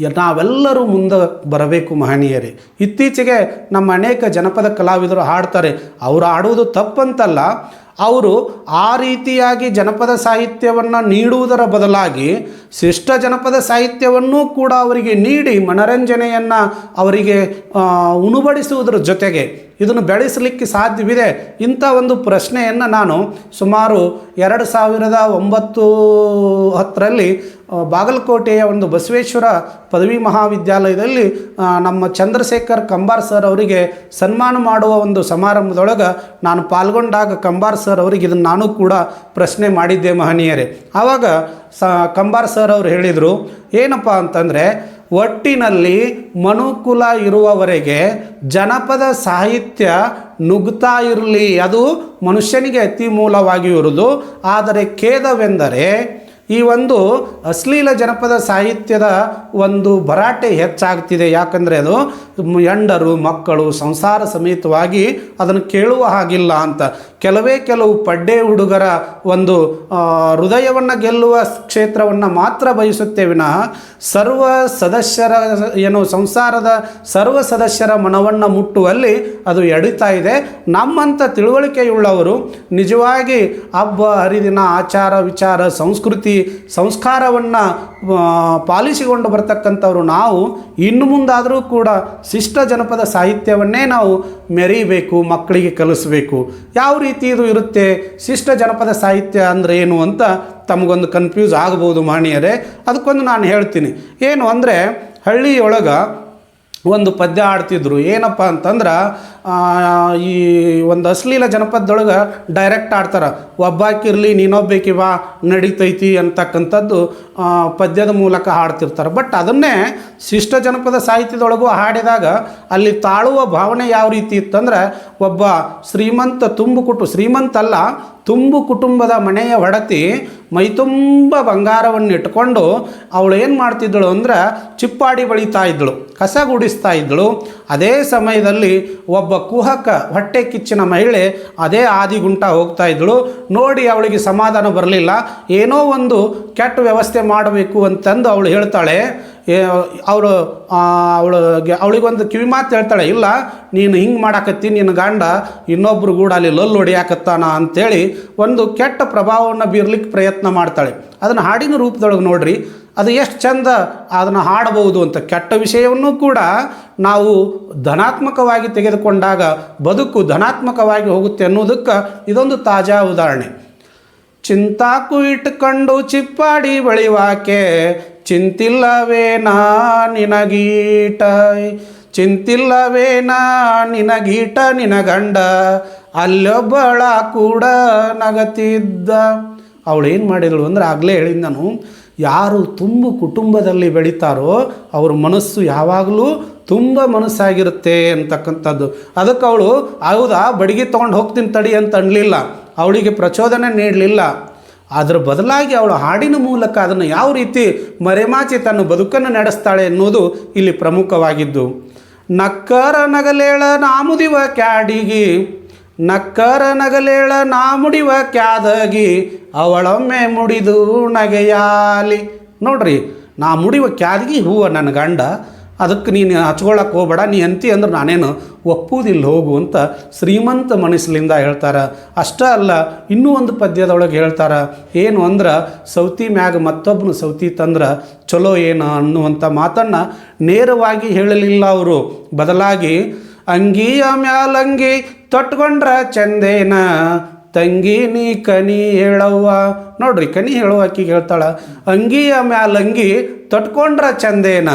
ನಾವೆಲ್ಲರೂ ಮುಂದೆ ಬರಬೇಕು ಮಹನೀಯರೇ. ಇತ್ತೀಚೆಗೆ ನಮ್ಮ ಅನೇಕ ಜನಪದ ಕಲಾವಿದರು ಹಾಡ್ತಾರೆ. ಅವರು ಹಾಡುವುದು ತಪ್ಪಂತಲ್ಲ, ಅವರು ಆ ರೀತಿಯಾಗಿ ಜನಪದ ಸಾಹಿತ್ಯವನ್ನು ನೀಡುವುದರ ಬದಲಾಗಿ ಶಿಷ್ಟ ಜನಪದ ಸಾಹಿತ್ಯವನ್ನೂ ಕೂಡ ಅವರಿಗೆ ನೀಡಿ ಮನರಂಜನೆಯನ್ನು ಅವರಿಗೆ ಉಣುಬಡಿಸುವುದರ ಉಣಬಡಿಸುವುದರ ಜೊತೆಗೆ ಇದನ್ನು ಬೆಳೆಸಲಿಕ್ಕೆ ಸಾಧ್ಯವಿದೆ. ಇಂಥ ಒಂದು ಪ್ರಶ್ನೆಯನ್ನು ನಾನು ಸುಮಾರು ಎರಡು ಸಾವಿರದ ಒಂಬತ್ತು ಹತ್ತರಲ್ಲಿ ಬಾಗಲಕೋಟೆಯ ಒಂದು ಬಸವೇಶ್ವರ ಪದವಿ ಮಹಾವಿದ್ಯಾಲಯದಲ್ಲಿ ನಮ್ಮ ಚಂದ್ರಶೇಖರ್ ಕಂಬಾರ್ ಸರ್ ಅವರಿಗೆ ಸನ್ಮಾನ ಮಾಡುವ ಒಂದು ಸಮಾರಂಭದೊಳಗೆ ನಾನು ಪಾಲ್ಗೊಂಡಾಗ ಕಂಬಾರ್ ಸರ್ ಅವರಿಗೆ ಇದನ್ನು ನಾನು ಕೂಡ ಪ್ರಶ್ನೆ ಮಾಡಿದ್ದೆ ಮಹನೀಯರೇ. ಆವಾಗ ಸ, ಕಂಬಾರ್ ಸರ್ ಅವರು ಹೇಳಿದರು, ಏನಪ್ಪ ಅಂತಂದರೆ ಒಟ್ಟಿನಲ್ಲಿ ಮನುಕುಲ ಇರುವವರೆಗೆ ಜನಪದ ಸಾಹಿತ್ಯ ನುಗ್ತಾ ಇರಲಿ ಅದು ಮನುಷ್ಯನಿಗೆ ಅತಿ ಮೂಲವಾಗಿ ಇರುವುದು. ಆದರೆ ಖೇದವೆಂದರೆ ಈ ಒಂದು ಅಶ್ಲೀಲ ಜನಪದ ಸಾಹಿತ್ಯದ ಒಂದು ಭರಾಟೆ ಹೆಚ್ಚಾಗ್ತಿದೆ. ಯಾಕಂದರೆ ಅದು ಎಂಡರು ಮಕ್ಕಳು, ಸಂಸಾರ ಸಮೇತವಾಗಿ ಅದನ್ನು ಕೇಳುವ ಹಾಗಿಲ್ಲ ಅಂತ. ಕೆಲವೇ ಕೆಲವು ಪಡ್ಡೆ ಹುಡುಗರ ಒಂದು ಹೃದಯವನ್ನು ಗೆಲ್ಲುವ ಕ್ಷೇತ್ರವನ್ನು ಮಾತ್ರ ಬಯಸುತ್ತೆ ವಿನಃ ಸರ್ವ ಸದಸ್ಯರ, ಏನು ಸಂಸಾರದ ಸರ್ವ ಸದಸ್ಯರ ಮನವನ್ನು ಮುಟ್ಟುವಲ್ಲಿ ಅದು ಎಡಿತಾ ಇದೆ. ನಮ್ಮಂಥ ತಿಳುವಳಿಕೆಯುಳ್ಳವರು ನಿಜವಾಗಿ ಹಬ್ಬ, ಹರಿದಿನ, ಆಚಾರ ವಿಚಾರ, ಸಂಸ್ಕೃತಿ ಸಂಸ್ಕಾರವನ್ನು ಪಾಲಿಸಿಕೊಂಡು ಬರ್ತಕ್ಕಂಥವ್ರು ನಾವು, ಇನ್ನು ಮುಂದಾದರೂ ಕೂಡ ಶಿಷ್ಟ ಜನಪದ ಸಾಹಿತ್ಯವನ್ನೇ ನಾವು ಮೆರೀಬೇಕು, ಮಕ್ಕಳಿಗೆ ಕಲಿಸಬೇಕು. ಯಾವ ರೀತಿ ಇದು ಇರುತ್ತೆ? ಶಿಷ್ಟ ಜನಪದ ಸಾಹಿತ್ಯ ಅಂದರೆ ಏನು ಅಂತ ತಮಗೊಂದು ಕನ್ಫ್ಯೂಸ್ ಆಗ್ಬೋದು ಮಾಣಿಯರೇ ಅದಕ್ಕೊಂದು ನಾನು ಹೇಳ್ತೀನಿ. ಏನು ಅಂದರೆ ಹಳ್ಳಿಯೊಳಗೆ ಒಂದು ಪದ್ಯ ಆಡ್ತಿದ್ರು. ಏನಪ್ಪ ಅಂತಂದ್ರೆ ಈ ಒಂದು ಅಶ್ಲೀಲ ಜನಪದದೊಳಗೆ ಡೈರೆಕ್ಟ್ ಆಡ್ತಾರೆ. ಒಬ್ಬಾಕಿರಲಿ, ನೀನೊಬ್ಬಾಕಿ ಬಾ, ನಡೀತೈತಿ ಅಂತಕ್ಕಂಥದ್ದು ಪದ್ಯದ ಮೂಲಕ ಹಾಡ್ತಿರ್ತಾರೆ. ಬಟ್ ಅದನ್ನೇ ಶಿಷ್ಟ ಜನಪದ ಸಾಹಿತ್ಯದೊಳಗೂ ಹಾಡಿದಾಗ ಅಲ್ಲಿ ತಾಳುವ ಭಾವನೆ ಯಾವ ರೀತಿ ಇತ್ತಂದ್ರೆ, ಒಬ್ಬ ಶ್ರೀಮಂತ ತುಂಬು ಕುಟು ಶ್ರೀಮಂತ ಅಲ್ಲ ತುಂಬು ಕುಟುಂಬದ ಮನೆಯ ಹೊಡತಿ ಮೈತುಂಬ ಬಂಗಾರವನ್ನು ಇಟ್ಕೊಂಡು ಅವಳು ಏನು ಮಾಡ್ತಿದ್ದಳು ಅಂದ್ರೆ ಚಿಪ್ಪಾಡಿ ಬಳಿತಾ ಇದ್ದಳು, ಕಸ ಗುಡಿಸ್ತಾ ಇದ್ದಳು. ಅದೇ ಸಮಯದಲ್ಲಿ ಒಬ್ಬ ಕುಹಕ ಹೊಟ್ಟೆ ಕಿಚ್ಚಿನ ಮಹಿಳೆ ಅದೇ ಆದಿಗುಂಟ ಹೋಗ್ತಾ ಇದ್ದಳು. ನೋಡಿ ಅವಳಿಗೆ ಸಮಾಧಾನ ಬರಲಿಲ್ಲ. ಏನೋ ಒಂದು ಕೆಟ್ಟ ವ್ಯವಸ್ಥೆ ಮಾಡಬೇಕು ಅಂತಂದು ಅವಳು ಹೇಳ್ತಾಳೆ ಅವರು ಅವಳಿಗೆ ಅವಳಿಗೊಂದು ಕಿವಿ ಮಾತು ಹೇಳ್ತಾಳೆ, ಇಲ್ಲ, ನೀನು ಹಿಂಗೆ ಮಾಡಾಕತ್ತಿ ನಿನ್ನ ಗಂಡ ಇನ್ನೊಬ್ರು ಕೂಡ ಅಲ್ಲಿ ಲೊಲ್ಲು ಹೊಡಿಯಾಕತ್ತಾನ ಅಂಥೇಳಿ ಒಂದು ಕೆಟ್ಟ ಪ್ರಭಾವವನ್ನು ಬೀರ್ಲಿಕ್ಕೆ ಪ್ರಯತ್ನ ಮಾಡ್ತಾಳೆ. ಅದನ್ನು ಹಾಡಿನ ರೂಪದೊಳಗೆ ನೋಡ್ರಿ, ಅದು ಎಷ್ಟು ಚಂದ ಅದನ್ನು ಹಾಡಬಹುದು ಅಂತ. ಕೆಟ್ಟ ವಿಷಯವನ್ನು ಕೂಡ ನಾವು ಧನಾತ್ಮಕವಾಗಿ ತೆಗೆದುಕೊಂಡಾಗ ಬದುಕು ಧನಾತ್ಮಕವಾಗಿ ಹೋಗುತ್ತೆ ಅನ್ನೋದಕ್ಕೆ ಇದೊಂದು ತಾಜಾ ಉದಾಹರಣೆ. ಚಿಂತಾಕು ಇಟ್ಕೊಂಡು ಚಿಪ್ಪಾಡಿ ಬೆಳಿವಾಕೆ ಚಿಂತಿಲ್ಲವೇನಾ ನಿನಗೀಟ. ಚಿಂತಿಲ್ಲವೇನಾ ನಿನಗೀಟ, ನಿನಗಂಡ. ಅಲ್ಲೊಬ್ಬಳ ಕೂಡ ನಗತಿದ್ದ. ಅವಳು ಏನು ಮಾಡಿದಳು ಅಂದ್ರೆ ಆಗಲೇ ಹೇಳಿದ ನಾನು ಯಾರು ತುಂಬ ಕುಟುಂಬದಲ್ಲಿ ಬೆಳೀತಾರೋ ಅವ್ರ ಮನಸ್ಸು ಯಾವಾಗಲೂ ತುಂಬ ಮನಸ್ಸಾಗಿರುತ್ತೆ ಅಂತಕ್ಕಂಥದ್ದು. ಅದಕ್ಕೆ ಅವಳು, ಹೌದಾ, ಬಡಿಗೆ ತೊಗೊಂಡು ಹೋಗ್ತೀನಿ ತಡಿ ಅಂತ ಅನ್ನಲಿಲ್ಲ ಅವಳಿಗೆ ಪ್ರಚೋದನೆ ನೀಡಲಿಲ್ಲ. ಅದರ ಬದಲಾಗಿ ಅವಳು ಹಾಡಿನ ಮೂಲಕ ಅದನ್ನು ಯಾವ ರೀತಿ ಮರೆಮಾಚಿ ತನ್ನ ಬದುಕನ್ನು ನಡೆಸ್ತಾಳೆ ಎನ್ನುವುದು ಇಲ್ಲಿ ಪ್ರಮುಖವಾಗಿದ್ದು, ನಕ್ಕರ ನಗಲೇಳ ನಾಮುದಿವ ಕ್ಯಾಡಿಗಿ, ನಕ್ಕರ ನಗಲೇಳ ನಾಮುಡಿವ ಕ್ಯಾದಗಿ, ಅವಳೊಮ್ಮೆ ಮುಡಿದು ನಗೆಯಾಲಿ. ನೋಡ್ರಿ ನಾ ಮುಡಿವ ಕ್ಯಾದಗಿ ಹೂವ ನನ್ನ ಗಂಡ ಅದಕ್ಕೆ ನೀನು ಹಚ್ಕೊಳ್ಳೋಕೆ ಹೋಗಬೇಡ, ನೀ ಅಂತಿ ಅಂದ್ರೆ ನಾನೇನು ಒಪ್ಪುವುದಿಲ್ಲ ಹೋಗು ಅಂತ ಶ್ರೀಮಂತ ಮನಸ್ಸಿನಿಂದ ಹೇಳ್ತಾರೆ. ಅಷ್ಟೇ ಅಲ್ಲ, ಇನ್ನೂ ಒಂದು ಪದ್ಯದೊಳಗೆ ಹೇಳ್ತಾರೆ, ಏನು ಅಂದ್ರೆ ಸೌತಿ ಮ್ಯಾಗ ಮತ್ತೊಬ್ಬನು ಸೌತಿ ತಂದ್ರೆ ಚಲೋ ಏನು ಅನ್ನುವಂಥ ಮಾತನ್ನು ನೇರವಾಗಿ ಹೇಳಲಿಲ್ಲ ಅವರು. ಬದಲಾಗಿ, ಅಂಗಿಯ ಮ್ಯಾಲಂಗಿ ತೊಟ್ಕೊಂಡ್ರ ಚಂದೇನ, ತಂಗಿ ನೀ ಕನಿ ಹೇಳವ್ವ. ನೋಡ್ರಿ, ಕನಿ ಹೇಳುವ ಆಕಿಗೆ ಹೇಳ್ತಾಳ, ಅಂಗಿಯ ಮ್ಯಾಲಂಗಿ ತೊಟ್ಕೊಂಡ್ರ ಚಂದೇನ.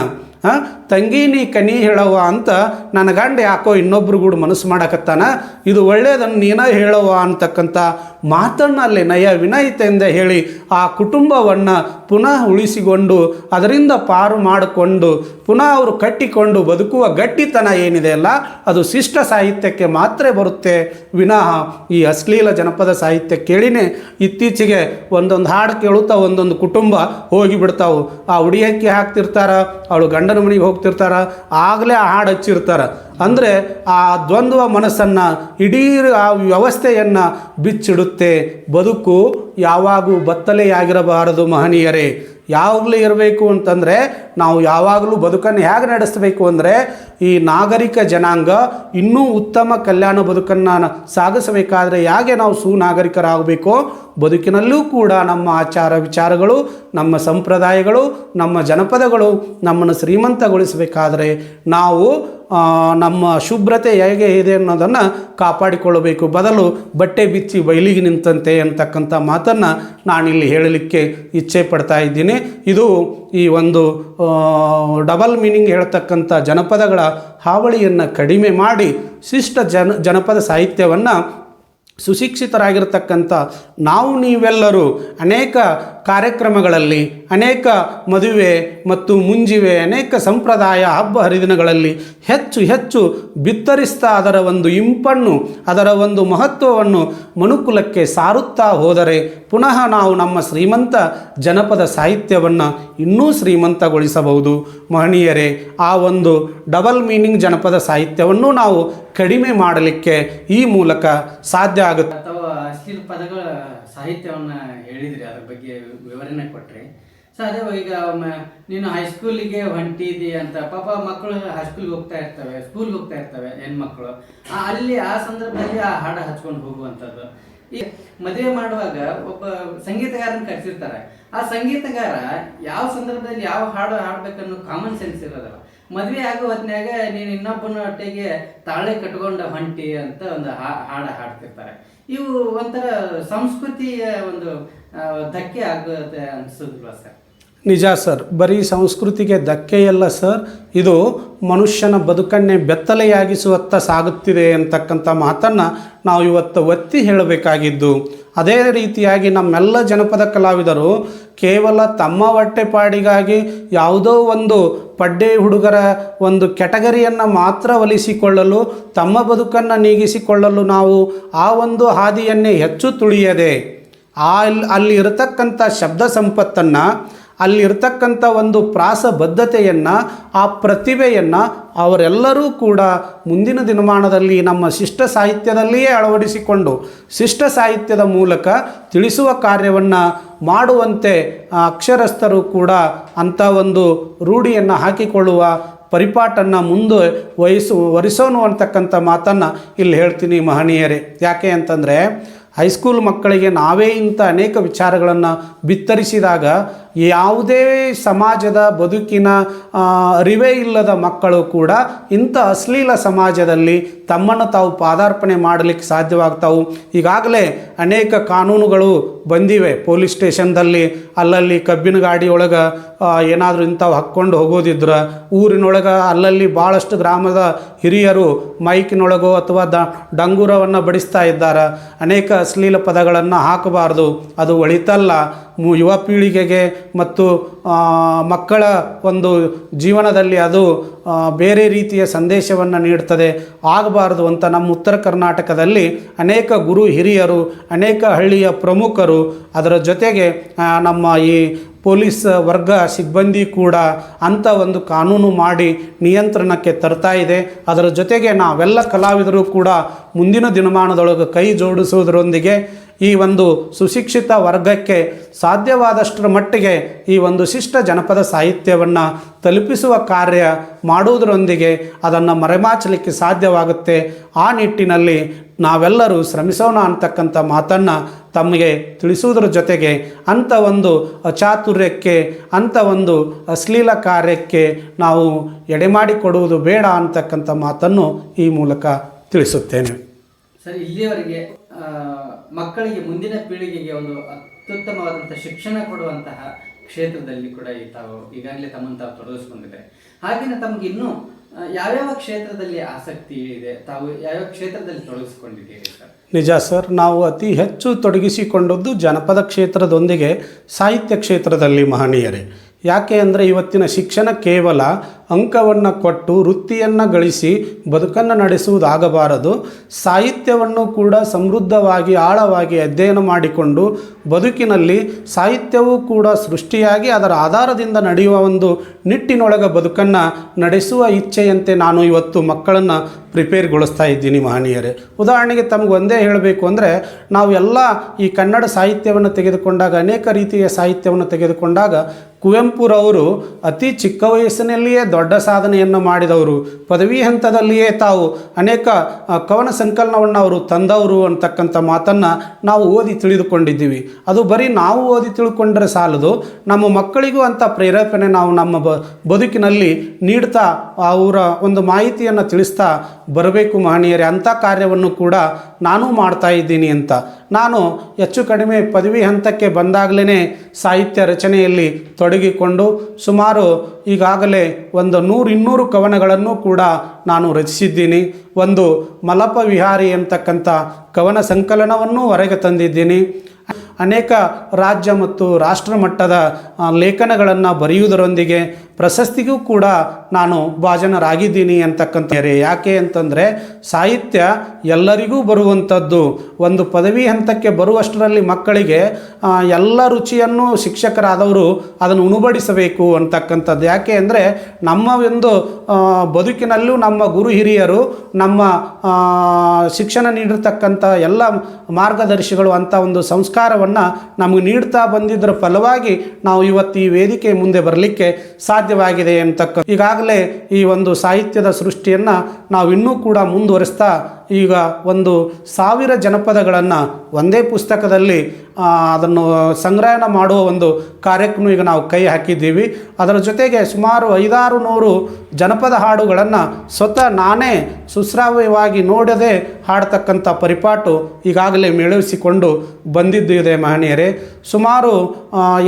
ತಂಗಿ ನೀ ಕನಿ ಹೇಳವ್ವ ಅಂತ ನನ್ನ ಗಂಡ ಯಾಕೋ ಇನ್ನೊಬ್ರು ಕೂಡ ಮನಸ್ಸು ಮಾಡಕತ್ತಾನ? ಇದು ಒಳ್ಳೆಯದನ್ನು ನೀನೇ ಹೇಳವ್ವ ಅಂತಕ್ಕಂಥ ಮಾತನ್ನು ಅಲ್ಲಿ ನಯ ವಿನಯತೆಯಿಂದ ಹೇಳಿ ಆ ಕುಟುಂಬವನ್ನು ಪುನಃ ಉಳಿಸಿಕೊಂಡು, ಅದರಿಂದ ಪಾರು ಮಾಡಿಕೊಂಡು, ಪುನಃ ಅವರು ಕಟ್ಟಿಕೊಂಡು ಬದುಕುವ ಗಟ್ಟಿತನ ಏನಿದೆ ಅಲ್ಲ, ಅದು ಶಿಷ್ಟ ಸಾಹಿತ್ಯಕ್ಕೆ ಮಾತ್ರ ಬರುತ್ತೆ. ವಿನಃ ಈ ಅಶ್ಲೀಲ ಜನಪದ ಸಾಹಿತ್ಯ ಕೇಳಿನೇ ಇತ್ತೀಚೆಗೆ ಒಂದೊಂದು ಹಾಡು ಕೇಳುತ್ತಾ ಒಂದೊಂದು ಕುಟುಂಬ ಹೋಗಿಬಿಡ್ತಾವು. ಆ ಉಡಿಯಕ್ಕೆ ಹಾಕ್ತಿರ್ತಾರ, ಅವಳು ಗಂಡನ ಮನೆಗೆ ಹೋಗ್ತಿರ್ತಾರ, ಆಗಲೇ ಆ ಹಾಡು ಹಚ್ಚಿರ್ತಾರ. ಅಂದರೆ ಆ ದ್ವಂದ್ವ ಮನಸ್ಸನ್ನು ಇಡೀ ಆ ವ್ಯವಸ್ಥೆಯನ್ನು ಬಿಚ್ಚಿಡುತ್ತೆ. ಬದುಕು ಯಾವಾಗೂ ಬತ್ತಲೆಯಾಗಿರಬಾರದು ಮಹನೀಯರೇ. ಯಾವಾಗಲೂ ಇರಬೇಕು ಅಂತಂದರೆ ನಾವು ಯಾವಾಗಲೂ ಬದುಕನ್ನು ಹೇಗೆ ನಡೆಸಬೇಕು ಅಂದರೆ ಈ ನಾಗರಿಕ ಜನಾಂಗ ಇನ್ನೂ ಉತ್ತಮ ಕಲ್ಯಾಣ ಬದುಕನ್ನು ಸಾಗಿಸಬೇಕಾದ್ರೆ ಹೇಗೆ ನಾವು ಸುನಾಗರಿಕರಾಗಬೇಕೋ? ಬದುಕಿನಲ್ಲೂ ಕೂಡ ನಮ್ಮ ಆಚಾರ ವಿಚಾರಗಳು, ನಮ್ಮ ಸಂಪ್ರದಾಯಗಳು, ನಮ್ಮ ಜನಪದಗಳು ನಮ್ಮನ್ನು ಶ್ರೀಮಂತಗೊಳಿಸಬೇಕಾದರೆ ನಾವು ನಮ್ಮ ಶುಭ್ರತೆ ಹೇಗೆ ಇದೆ ಅನ್ನೋದನ್ನು ಕಾಪಾಡಿಕೊಳ್ಳಬೇಕು. ಬದಲು ಬಟ್ಟೆ ಬಿಚ್ಚಿ ಬಯಲಿಗೆ ನಿಂತಂತೆ ಅಂತಕ್ಕಂಥ ಮಾತನ್ನು ನಾನಿಲ್ಲಿ ಹೇಳಲಿಕ್ಕೆ ಇಚ್ಛೆ ಪಡ್ತಾ ಇದ್ದೀನಿ. ಇದು ಈ ಒಂದು ಡಬಲ್ ಮೀನಿಂಗ್ ಹೇಳ್ತಕ್ಕಂಥ ಜನಪದಗಳ ಹಾವಳಿಯನ್ನು ಕಡಿಮೆ ಮಾಡಿ ಶಿಷ್ಟ ಜನ, ಜನಪದ ಸಾಹಿತ್ಯವನ್ನು ಸುಶಿಕ್ಷಿತರಾಗಿರ್ತಕ್ಕಂಥ ನಾವು ನೀವೆಲ್ಲರೂ ಅನೇಕ ಕಾರ್ಯಕ್ರಮಗಳಲ್ಲಿ ಅನೇಕ ಮದುವೆ ಮತ್ತು ಮುಂಜಿವೆ, ಅನೇಕ ಸಂಪ್ರದಾಯ, ಹಬ್ಬ ಹರಿದಿನಗಳಲ್ಲಿ ಹೆಚ್ಚು ಹೆಚ್ಚು ಬಿತ್ತರಿಸ್ತಾ ಅದರ ಒಂದು ಇಂಪನ್ನು, ಅದರ ಒಂದು ಮಹತ್ವವನ್ನು ಮನುಕುಲಕ್ಕೆ ಸಾರುತ್ತಾ ಹೋದರೆ ಪುನಃ ನಾವು ನಮ್ಮ ಶ್ರೀಮಂತ ಜನಪದ ಸಾಹಿತ್ಯವನ್ನು ಇನ್ನೂ ಶ್ರೀಮಂತಗೊಳಿಸಬಹುದು. ಮಹನೀಯರೇ, ಆ ಒಂದು ಡಬಲ್ ಮೀನಿಂಗ್ ಜನಪದ ಸಾಹಿತ್ಯವನ್ನು ನಾವು ಕಡಿಮೆ ಮಾಡಲಿಕ್ಕೆ ಈ ಮೂಲಕ ಸಾಧ್ಯ ಆಗುತ್ತೆ ಅಥವಾ ಸಾಹಿತ್ಯವನ್ನ ಹೇಳಿದ್ರಿ, ಅದ್ರ ಬಗ್ಗೆ ವಿವರಣೆ ಕೊಟ್ರಿ. ಸೊ ಅದೇ ಈಗ ನೀನು ಹೈಸ್ಕೂಲಿಗೆ ಹೊಂಟಿದಿ ಅಂತ, ಪಾಪ ಮಕ್ಕಳು ಹೈಸ್ಕೂಲ್ಗೆ ಹೋಗ್ತಾ ಇರ್ತವೆ ಸ್ಕೂಲ್ಗೆ ಹೋಗ್ತಾ ಇರ್ತವೆ ಹೆಣ್ಮಕ್ಳು. ಅಲ್ಲಿ ಆ ಸಂದರ್ಭದಲ್ಲಿ ಆ ಹಾಡು ಹಚ್ಕೊಂಡು ಹೋಗುವಂಥದ್ದು. ಈ ಮದುವೆ ಮಾಡುವಾಗ ಒಬ್ಬ ಸಂಗೀತಗಾರನ ಕರೆಸಿರ್ತಾರೆ. ಆ ಸಂಗೀತಗಾರ ಯಾವ ಸಂದರ್ಭದಲ್ಲಿ ಯಾವ ಹಾಡು ಹಾಡ್ಬೇಕನ್ನೋ ಕಾಮನ್ ಸೆನ್ಸ್ ಇರೋದಲ್ಲ ಮದ್ವೆ ಆಗೋ ಹೊತ್ನ್ಯಾಗ ನೀನು ಇನ್ನೊಬ್ಬನ ಹೊಟ್ಟೆಗೆ ತಾಳೆ ಕಟ್ಕೊಂಡ ಹೊಂಟಿ ಅಂತ ಒಂದು ಹಾಡು ಹಾಡ ಹಾಡ್ತಿರ್ತಾರೆ. ಇವು ಒಂಥರ ಸಂಸ್ಕೃತಿಯ ಒಂದು ಧಕ್ಕೆ ಆಗುತ್ತೆ ಅನ್ಸೋದಿಲ್ವಾ ಸರ್? ನಿಜ ಸರ್, ಬರೀ ಸಂಸ್ಕೃತಿಗೆ ಧಕ್ಕೆಯಲ್ಲ ಸರ್, ಇದು ಮನುಷ್ಯನ ಬದುಕನ್ನೇ ಬೆತ್ತಲೆಯಾಗಿಸುವತ್ತ ಸಾಗುತ್ತಿದೆ ಅಂತಕ್ಕಂಥ ಮಾತನ್ನು ನಾವು ಇವತ್ತು ಒತ್ತಿ ಹೇಳಬೇಕಾಗಿದ್ದು. ಅದೇ ರೀತಿಯಾಗಿ ನಮ್ಮೆಲ್ಲ ಜನಪದ ಕಲಾವಿದರು ಕೇವಲ ತಮ್ಮ ಹೊಟ್ಟೆಪಾಡಿಗಾಗಿ ಯಾವುದೋ ಒಂದು ಪಡ್ಡೆ ಹುಡುಗರ ಒಂದು ಕೆಟಗರಿಯನ್ನು ಮಾತ್ರ ಒಲಿಸಿಕೊಳ್ಳಲು, ತಮ್ಮ ಬದುಕನ್ನು ನೀಗಿಸಿಕೊಳ್ಳಲು ನಾವು ಆ ಒಂದು ಹಾದಿಯನ್ನೇ ಹೆಚ್ಚು ತುಳಿಯದೆ, ಆ ಅಲ್ಲಿ ಇರತಕ್ಕಂಥ ಶಬ್ದ ಸಂಪತ್ತನ್ನು ಅಲ್ಲಿರ್ತಕ್ಕಂಥ ಒಂದು ಪ್ರಾಸಬದ್ಧತೆಯನ್ನು, ಆ ಪ್ರತಿಭೆಯನ್ನು ಅವರೆಲ್ಲರೂ ಕೂಡ ಮುಂದಿನ ದಿನಮಾನದಲ್ಲಿ ನಮ್ಮ ಶಿಷ್ಟ ಸಾಹಿತ್ಯದಲ್ಲಿಯೇ ಅಳವಡಿಸಿಕೊಂಡು, ಶಿಷ್ಟ ಸಾಹಿತ್ಯದ ಮೂಲಕ ತಿಳಿಸುವ ಕಾರ್ಯವನ್ನು ಮಾಡುವಂತೆ ಅಕ್ಷರಸ್ಥರು ಕೂಡ ಅಂಥ ಒಂದು ರೂಢಿಯನ್ನು ಹಾಕಿಕೊಳ್ಳುವ ಪರಿಪಾಟನ್ನು ಮುಂದೆ ವಹಿಸು, ವರಿಸೋನು ಅಂತಕ್ಕಂಥ ಮಾತನ್ನು ಇಲ್ಲಿ ಹೇಳ್ತೀನಿ ಮಹನೀಯರೇ. ಯಾಕೆ ಅಂತಂದರೆ, ಹೈಸ್ಕೂಲ್ ಮಕ್ಕಳಿಗೆ ನಾವೇ ಇಂಥ ಅನೇಕ ವಿಚಾರಗಳನ್ನು ಬಿತ್ತರಿಸಿದಾಗ ಯಾವುದೇ ಸಮಾಜದ ಬದುಕಿನ ಅರಿವೇ ಇಲ್ಲದ ಮಕ್ಕಳು ಕೂಡ ಇಂಥ ಅಶ್ಲೀಲ ಸಮಾಜದಲ್ಲಿ ತಮ್ಮನ್ನು ತಾವು ಪಾದಾರ್ಪಣೆ ಮಾಡಲಿಕ್ಕೆ ಸಾಧ್ಯವಾಗ್ತಾವು. ಈಗಾಗಲೇ ಅನೇಕ ಕಾನೂನುಗಳು ಬಂದಿವೆ. ಪೊಲೀಸ್ ಸ್ಟೇಷನ್ದಲ್ಲಿ, ಅಲ್ಲಲ್ಲಿ ಕಬ್ಬಿನ ಗಾಡಿ ಒಳಗೆ ಏನಾದರೂ ಇಂಥವು ಹಾಕ್ಕೊಂಡು ಹೋಗೋದಿದ್ರೆ, ಊರಿನೊಳಗೆ ಅಲ್ಲಲ್ಲಿ ಭಾಳಷ್ಟು ಗ್ರಾಮದ ಹಿರಿಯರು ಮೈಕಿನೊಳಗೋ ಅಥವಾ ದ, ಡಂಗೂರವನ್ನು ಬಡಿಸ್ತಾ ಇದ್ದಾರೆ. ಅನೇಕ ಅಶ್ಲೀಲ ಪದಗಳನ್ನು ಹಾಕಬಾರ್ದು. ಅದು ಒಳಿತಲ್ಲ. ಯುವ ಪೀಳಿಗೆಗೆ ಮತ್ತು ಮಕ್ಕಳ ಒಂದು ಜೀವನದಲ್ಲಿ ಅದು ಬೇರೆ ರೀತಿಯ ಸಂದೇಶವನ್ನು ನೀಡ್ತದೆ. ಆಗಬಾರದು ಅಂತ ನಮ್ಮ ಉತ್ತರ ಕರ್ನಾಟಕದಲ್ಲಿ ಅನೇಕ ಗುರು ಹಿರಿಯರು, ಅನೇಕ ಹಳ್ಳಿಯ ಪ್ರಮುಖರು, ಅದರ ಜೊತೆಗೆ ನಮ್ಮ ಈ ಪೊಲೀಸ್ ವರ್ಗ ಸಿಬ್ಬಂದಿ ಕೂಡ ಅಂಥ ಒಂದು ಕಾನೂನು ಮಾಡಿ ನಿಯಂತ್ರಣಕ್ಕೆ ತರ್ತಾ ಇದೆ. ಅದರ ಜೊತೆಗೆ ನಾವೆಲ್ಲ ಕಲಾವಿದರು ಕೂಡ ಮುಂದಿನ ದಿನಮಾನದೊಳಗೆ ಕೈ ಜೋಡಿಸುವುದರೊಂದಿಗೆ ಈ ಒಂದು ಸುಶಿಕ್ಷಿತ ವರ್ಗಕ್ಕೆ ಸಾಧ್ಯವಾದಷ್ಟರ ಮಟ್ಟಿಗೆ ಈ ಒಂದು ಶಿಷ್ಟ ಜನಪದ ಸಾಹಿತ್ಯವನ್ನು ತಲುಪಿಸುವ ಕಾರ್ಯ ಮಾಡುವುದರೊಂದಿಗೆ ಅದನ್ನು ಮರೆಮಾಚಲಿಕ್ಕೆ ಸಾಧ್ಯವಾಗುತ್ತೆ. ಆ ನಿಟ್ಟಿನಲ್ಲಿ ನಾವೆಲ್ಲರೂ ಶ್ರಮಿಸೋಣ ಅಂತಕ್ಕಂಥ ಮಾತನ್ನು ತಮಗೆ ತಿಳಿಸುವುದರ ಜೊತೆಗೆ ಅಂಥ ಒಂದು ಅಚಾತುರ್ಯಕ್ಕೆ ಅಂಥ ಒಂದು ಅಶ್ಲೀಲ ಕಾರ್ಯಕ್ಕೆ ನಾವು ಎಡೆಮಾಡಿಕೊಡುವುದು ಬೇಡ ಅಂತಕ್ಕಂಥ ಮಾತನ್ನು ಈ ಮೂಲಕ ತಿಳಿಸುತ್ತೇನೆ. ಸರ್, ಇಲ್ಲಿಯವರೆಗೆ ಮಕ್ಕಳಿಗೆ ಮುಂದಿನ ಪೀಳಿಗೆಗೆ ಒಂದು ಅತ್ಯುತ್ತಮವಾದಂಥ ಶಿಕ್ಷಣ ಕೊಡುವಂತಹ ಕ್ಷೇತ್ರದಲ್ಲಿ ಕೂಡ ಈ ತಾವು ಈಗಾಗಲೇ ತಮ್ಮನ್ನು ತಾವು ತೊಡಗಿಸ್ಕೊಂಡಿದ್ದಾರೆ ಹಾಗೆಯೇ ತಮಗೆ ಇನ್ನೂ ಯಾವ್ಯಾವ ಕ್ಷೇತ್ರದಲ್ಲಿ ಆಸಕ್ತಿ ಇದೆ? ತಾವು ಯಾವ್ಯಾವ ಕ್ಷೇತ್ರದಲ್ಲಿ ತೊಡಗಿಸ್ಕೊಂಡಿದ್ದೀರಿ ಸರ್? ನಿಜ ಸರ್, ನಾವು ಅತಿ ಹೆಚ್ಚು ತೊಡಗಿಸಿಕೊಂಡದ್ದು ಜನಪದ ಕ್ಷೇತ್ರದೊಂದಿಗೆ ಸಾಹಿತ್ಯ ಕ್ಷೇತ್ರದಲ್ಲಿ ಮಹನೀಯರೇ. ಯಾಕೆ ಅಂದರೆ ಇವತ್ತಿನ ಶಿಕ್ಷಣ ಕೇವಲ ಅಂಕವನ್ನು ಕೊಟ್ಟು ವೃತ್ತಿಯನ್ನು ಗಳಿಸಿ ಬದುಕನ್ನು ನಡೆಸುವುದಾಗಬಾರದು. ಸಾಹಿತ್ಯವನ್ನು ಕೂಡ ಸಮೃದ್ಧವಾಗಿ, ಆಳವಾಗಿ ಅಧ್ಯಯನ ಮಾಡಿಕೊಂಡು ಬದುಕಿನಲ್ಲಿ ಸಾಹಿತ್ಯವೂ ಕೂಡ ಸೃಷ್ಟಿಯಾಗಿ ಅದರ ಆಧಾರದಿಂದ ನಡೆಯುವ ಒಂದು ನಿಟ್ಟಿನೊಳಗೆ ಬದುಕನ್ನು ನಡೆಸುವ ಇಚ್ಛೆಯಂತೆ ನಾನು ಇವತ್ತು ಮಕ್ಕಳನ್ನು ಪ್ರಿಪೇರ್ಗೊಳಿಸ್ತಾ ಇದ್ದೀನಿ ಮಹನೀಯರೇ. ಉದಾಹರಣೆಗೆ ತಮಗೆ ಒಂದೇ ಹೇಳಬೇಕು ಅಂದರೆ, ನಾವು ಎಲ್ಲ ಈ ಕನ್ನಡ ಸಾಹಿತ್ಯವನ್ನು ತೆಗೆದುಕೊಂಡಾಗ, ಅನೇಕ ರೀತಿಯ ಸಾಹಿತ್ಯವನ್ನು ತೆಗೆದುಕೊಂಡಾಗ ಕುವೆಂಪುರವರು ಅತಿ ಚಿಕ್ಕ ವಯಸ್ಸಿನಲ್ಲಿಯೇ ದೊಡ್ಡ ಸಾಧನೆಯನ್ನು ಮಾಡಿದವರು. ಪದವಿ ಹಂತದಲ್ಲಿಯೇ ತಾವು ಅನೇಕ ಕವನ ಸಂಕಲನವನ್ನು ಅವರು ತಂದವರು ಅಂತಕ್ಕಂಥ ಮಾತನ್ನು ನಾವು ಓದಿ ತಿಳಿದುಕೊಂಡಿದ್ದೀವಿ. ಅದು ಬರೀ ನಾವು ಓದಿ ತಿಳ್ಕೊಂಡ್ರೆ ಸಾಲದು. ನಮ್ಮ ಮಕ್ಕಳಿಗೂ ಅಂಥ ಪ್ರೇರೇಪಣೆ ನಾವು ನಮ್ಮ ಬ, ಬದುಕಿನಲ್ಲಿ ನೀಡ್ತಾ ಅವರ ಒಂದು ಮಾಹಿತಿಯನ್ನು ತಿಳಿಸ್ತಾ ಬರಬೇಕು ಮಹನೀಯರೇ, ಅಂಥ ಕಾರ್ಯವನ್ನು ಕೂಡ ನಾನು ಮಾಡ್ತಾ ಇದ್ದೀನಿ ಅಂತ. ನಾನು ಹೆಚ್ಚು ಕಡಿಮೆ ಪದವಿ ಹಂತಕ್ಕೆ ಬಂದಾಗಲೇ ಸಾಹಿತ್ಯ ರಚನೆಯಲ್ಲಿ ತೊಡಗಿಕೊಂಡು ಸುಮಾರು ಈಗಾಗಲೇ ಒಂದು ನೂರು ಇನ್ನೂರು ಕವನಗಳನ್ನು ಕೂಡ ನಾನು ರಚಿಸಿದ್ದೀನಿ. ಒಂದು ಮಲಪ ವಿಹಾರಿ ಅಂತಕ್ಕಂಥ ಕವನ ಸಂಕಲನವನ್ನು ಹೊರಗೆ ತಂದಿದ್ದೀನಿ. ಅನೇಕ ರಾಜ್ಯ ಮತ್ತು ರಾಷ್ಟ್ರ ಮಟ್ಟದ ಲೇಖನಗಳನ್ನು ಬರೆಯುವುದರೊಂದಿಗೆ ಪ್ರಶಸ್ತಿಗೂ ಕೂಡ ನಾನು ಭಾಜನರಾಗಿದ್ದೀನಿ ಅಂತಕ್ಕಂಥ ಯಾಕೆ ಅಂತಂದರೆ ಸಾಹಿತ್ಯ ಎಲ್ಲರಿಗೂ ಬರುವಂಥದ್ದು. ಒಂದು ಪದವಿ ಹಂತಕ್ಕೆ ಬರುವಷ್ಟರಲ್ಲಿ ಮಕ್ಕಳಿಗೆ ಎಲ್ಲ ರುಚಿಯನ್ನು ಶಿಕ್ಷಕರಾದವರು ಅದನ್ನು ಉಣಬಡಿಸಬೇಕು ಅಂತಕ್ಕಂಥದ್ದು. ಯಾಕೆ ಅಂದರೆ ನಮ್ಮ ಒಂದು ಬದುಕಿನಲ್ಲೂ ನಮ್ಮ ಗುರು ಹಿರಿಯರು, ನಮ್ಮ ಶಿಕ್ಷಣ ನೀಡಿರ್ತಕ್ಕಂಥ ಎಲ್ಲ ಮಾರ್ಗದರ್ಶಿಗಳು ಅಂತ ಒಂದು ಸಂಸ್ಕಾರವನ್ನು ನಮಗೆ ನೀಡ್ತಾ ಬಂದಿದ್ದರ ಫಲವಾಗಿ ನಾವು ಇವತ್ತು ಈ ವೇದಿಕೆ ಮುಂದೆ ಬರಲಿಕ್ಕೆ ಸಾಧ್ಯವಾಗಿದೆ ಎಂತಕ್ಕ ಈಗಾಗಲೇ ಈ ಒಂದು ಸಾಹಿತ್ಯದ ಸೃಷ್ಟಿಯನ್ನು ನಾವು ಇನ್ನೂ ಕೂಡ ಮುಂದುವರಿಸ್ತಾ ಈಗ ಒಂದು ಸಾವಿರ ಜನಪದಗಳನ್ನು ಒಂದೇ ಪುಸ್ತಕದಲ್ಲಿ ಅದನ್ನು ಸಂಗ್ರಹಣ ಮಾಡುವ ಒಂದು ಕಾರ್ಯಕ್ರಮ ಈಗ ನಾವು ಕೈ ಹಾಕಿದ್ದೀವಿ. ಅದರ ಜೊತೆಗೆ ಸುಮಾರು ಐದಾರು ನೂರು ಜನಪದ ಹಾಡುಗಳನ್ನು ಸ್ವತಃ ನಾನೇ ಸುಶ್ರಾವ್ಯವಾಗಿ ನೋಡದೆ ಹಾಡ್ತಕ್ಕಂಥ ಪರಿಪಾಟು ಈಗಾಗಲೇ ಮೇಳವಿಸಿಕೊಂಡು ಬಂದಿದ್ದಿದೆ ಮಹನೀಯರೇ. ಸುಮಾರು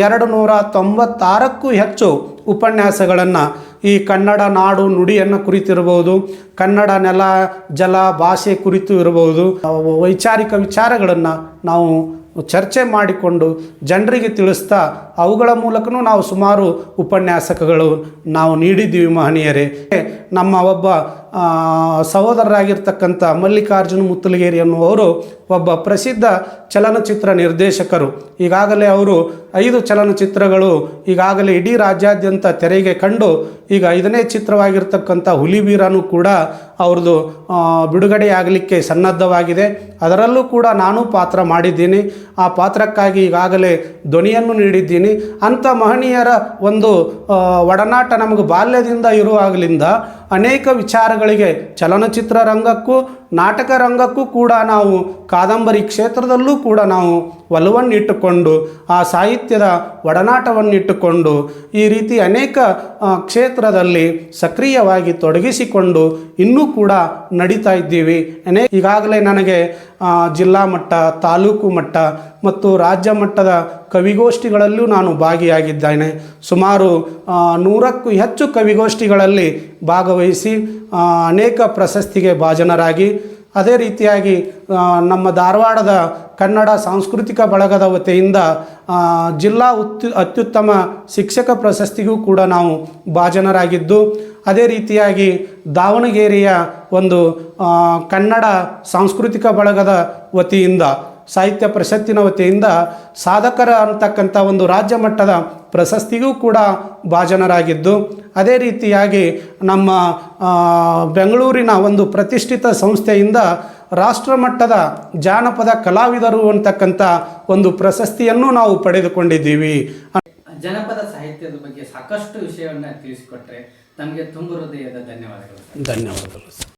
ಎರಡು ನೂರ ತೊಂಬತ್ತಾರಕ್ಕೂ ಹೆಚ್ಚು ಉಪನ್ಯಾಸಗಳನ್ನು ಈ ಕನ್ನಡ ನಾಡು ನುಡಿಯನ್ನು ಕುರಿತಿರಬಹುದು ಕನ್ನಡ ನೆಲ, ಜಲ, ಭಾಷೆ ಕುರಿತು ಇರಬಹುದು ವೈಚಾರಿಕ ವಿಚಾರಗಳನ್ನು ನಾವು ಚರ್ಚೆ ಮಾಡಿಕೊಂಡು ಜನರಿಗೆ ತಿಳಿಸ್ತಾ ಅವುಗಳ ಮೂಲಕನೂ ನಾವು ಸುಮಾರು ಉಪನ್ಯಾಸಕಗಳು ನಾವು ನೀಡಿದ್ದೀವಿ ಮಹನೀಯರೇ. ನಮ್ಮ ಒಬ್ಬ ಸಹೋದರರಾಗಿರ್ತಕ್ಕಂಥ ಮಲ್ಲಿಕಾರ್ಜುನ ಮುತ್ತಲಗೇರಿ ಅನ್ನುವರು ಒಬ್ಬ ಪ್ರಸಿದ್ಧ ಚಲನಚಿತ್ರ ನಿರ್ದೇಶಕರು. ಈಗಾಗಲೇ ಅವರು ಐದು ಚಲನಚಿತ್ರಗಳು ಈಗಾಗಲೇ ಇಡೀ ರಾಜ್ಯಾದ್ಯಂತ ತೆರೆಗೆ ಕಂಡು ಈಗ ಐದನೇ ಚಿತ್ರವಾಗಿರ್ತಕ್ಕಂಥ ಹುಲಿಬೀರನು ಕೂಡ ಅವ್ರದ್ದು ಬಿಡುಗಡೆಯಾಗಲಿಕ್ಕೆ ಸನ್ನದ್ಧವಾಗಿದೆ. ಅದರಲ್ಲೂ ಕೂಡ ನಾನು ಪಾತ್ರ ಮಾಡಿದ್ದೀನಿ. ಆ ಪಾತ್ರಕ್ಕಾಗಿ ಈಗಾಗಲೇ ಧ್ವನಿಯನ್ನು ನೀಡಿದ್ದೀನಿ. ಅಂಥ ಮಹನೀಯರ ಒಂದು ಒಡನಾಟ ನಮಗೆ ಬಾಲ್ಯದಿಂದ ಇರುವಾಗಲಿಂದ ಅನೇಕ ವಿಚಾರಗಳಿಗೆ ಚಲನಚಿತ್ರ ರಂಗಕ್ಕೂ, ನಾಟಕ ರಂಗಕ್ಕೂ ಕೂಡ ನಾವು, ಕಾದಂಬರಿ ಕ್ಷೇತ್ರದಲ್ಲೂ ಕೂಡ ನಾವು ಒಲವನ್ನಿಟ್ಟುಕೊಂಡು, ಆ ಸಾಹಿತ್ಯದ ಒಡನಾಟವನ್ನಿಟ್ಟುಕೊಂಡು, ಈ ರೀತಿ ಅನೇಕ ಕ್ಷೇತ್ರದಲ್ಲಿ ಸಕ್ರಿಯವಾಗಿ ತೊಡಗಿಸಿಕೊಂಡು ಇನ್ನೂ ಕೂಡ ನಡೀತಾ ಇದ್ದೀವಿ. ಅನೇ ಈಗಾಗಲೇ ನನಗೆ ಜಿಲ್ಲಾ ಮಟ್ಟ, ತಾಲೂಕು ಮಟ್ಟ ಮತ್ತು ರಾಜ್ಯ ಮಟ್ಟದ ಕವಿಗೋಷ್ಠಿಗಳಲ್ಲೂ ನಾನು ಭಾಗಿಯಾಗಿದ್ದೇನೆ. ಸುಮಾರು ನೂರಕ್ಕೂ ಹೆಚ್ಚು ಕವಿಗೋಷ್ಠಿಗಳಲ್ಲಿ ಭಾಗವಹಿಸಿ ಅನೇಕ ಪ್ರಶಸ್ತಿಗೆ ಭಾಜನರಾಗಿ, ಅದೇ ರೀತಿಯಾಗಿ ನಮ್ಮ ಧಾರವಾಡದ ಕನ್ನಡ ಸಾಂಸ್ಕೃತಿಕ ಬಳಗದ ವತಿಯಿಂದ ಜಿಲ್ಲಾ ಉತ್ತ ಅತ್ಯುತ್ತಮ ಶಿಕ್ಷಕ ಪ್ರಶಸ್ತಿಗೂ ಕೂಡ ನಾವು ಭಾಜನರಾಗಿದ್ದು ಅದೇ ರೀತಿಯಾಗಿ ದಾವಣಗೆರೆಯ ಒಂದು ಕನ್ನಡ ಸಾಂಸ್ಕೃತಿಕ ಬಳಗದ ವತಿಯಿಂದ, ಸಾಹಿತ್ಯ ಪ್ರಶಸ್ತಿನ ವತಿಯಿಂದ ಸಾಧಕರ ಅಂತಕ್ಕಂಥ ಒಂದು ರಾಜ್ಯ ಮಟ್ಟದ ಪ್ರಶಸ್ತಿಗೂ ಕೂಡ ಭಾಜನರಾಗಿದ್ದು, ಅದೇ ರೀತಿಯಾಗಿ ನಮ್ಮ ಬೆಂಗಳೂರಿನ ಒಂದು ಪ್ರತಿಷ್ಠಿತ ಸಂಸ್ಥೆಯಿಂದ ರಾಷ್ಟ್ರಮಟ್ಟದ ಜಾನಪದ ಕಲಾವಿದರು ಅಂತಕ್ಕಂಥ ಒಂದು ಪ್ರಶಸ್ತಿಯನ್ನು ನಾವು ಪಡೆದುಕೊಂಡಿದ್ದೀವಿ. ಜನಪದ ಸಾಹಿತ್ಯದ ಬಗ್ಗೆ ಸಾಕಷ್ಟು ವಿಷಯವನ್ನು ತಿಳಿಸಿಕೊಟ್ರೆ ತಮಗೆ ತುಂಬ ಹೃದಯದ ಧನ್ಯವಾದಗಳು. ಧನ್ಯವಾದಗಳು.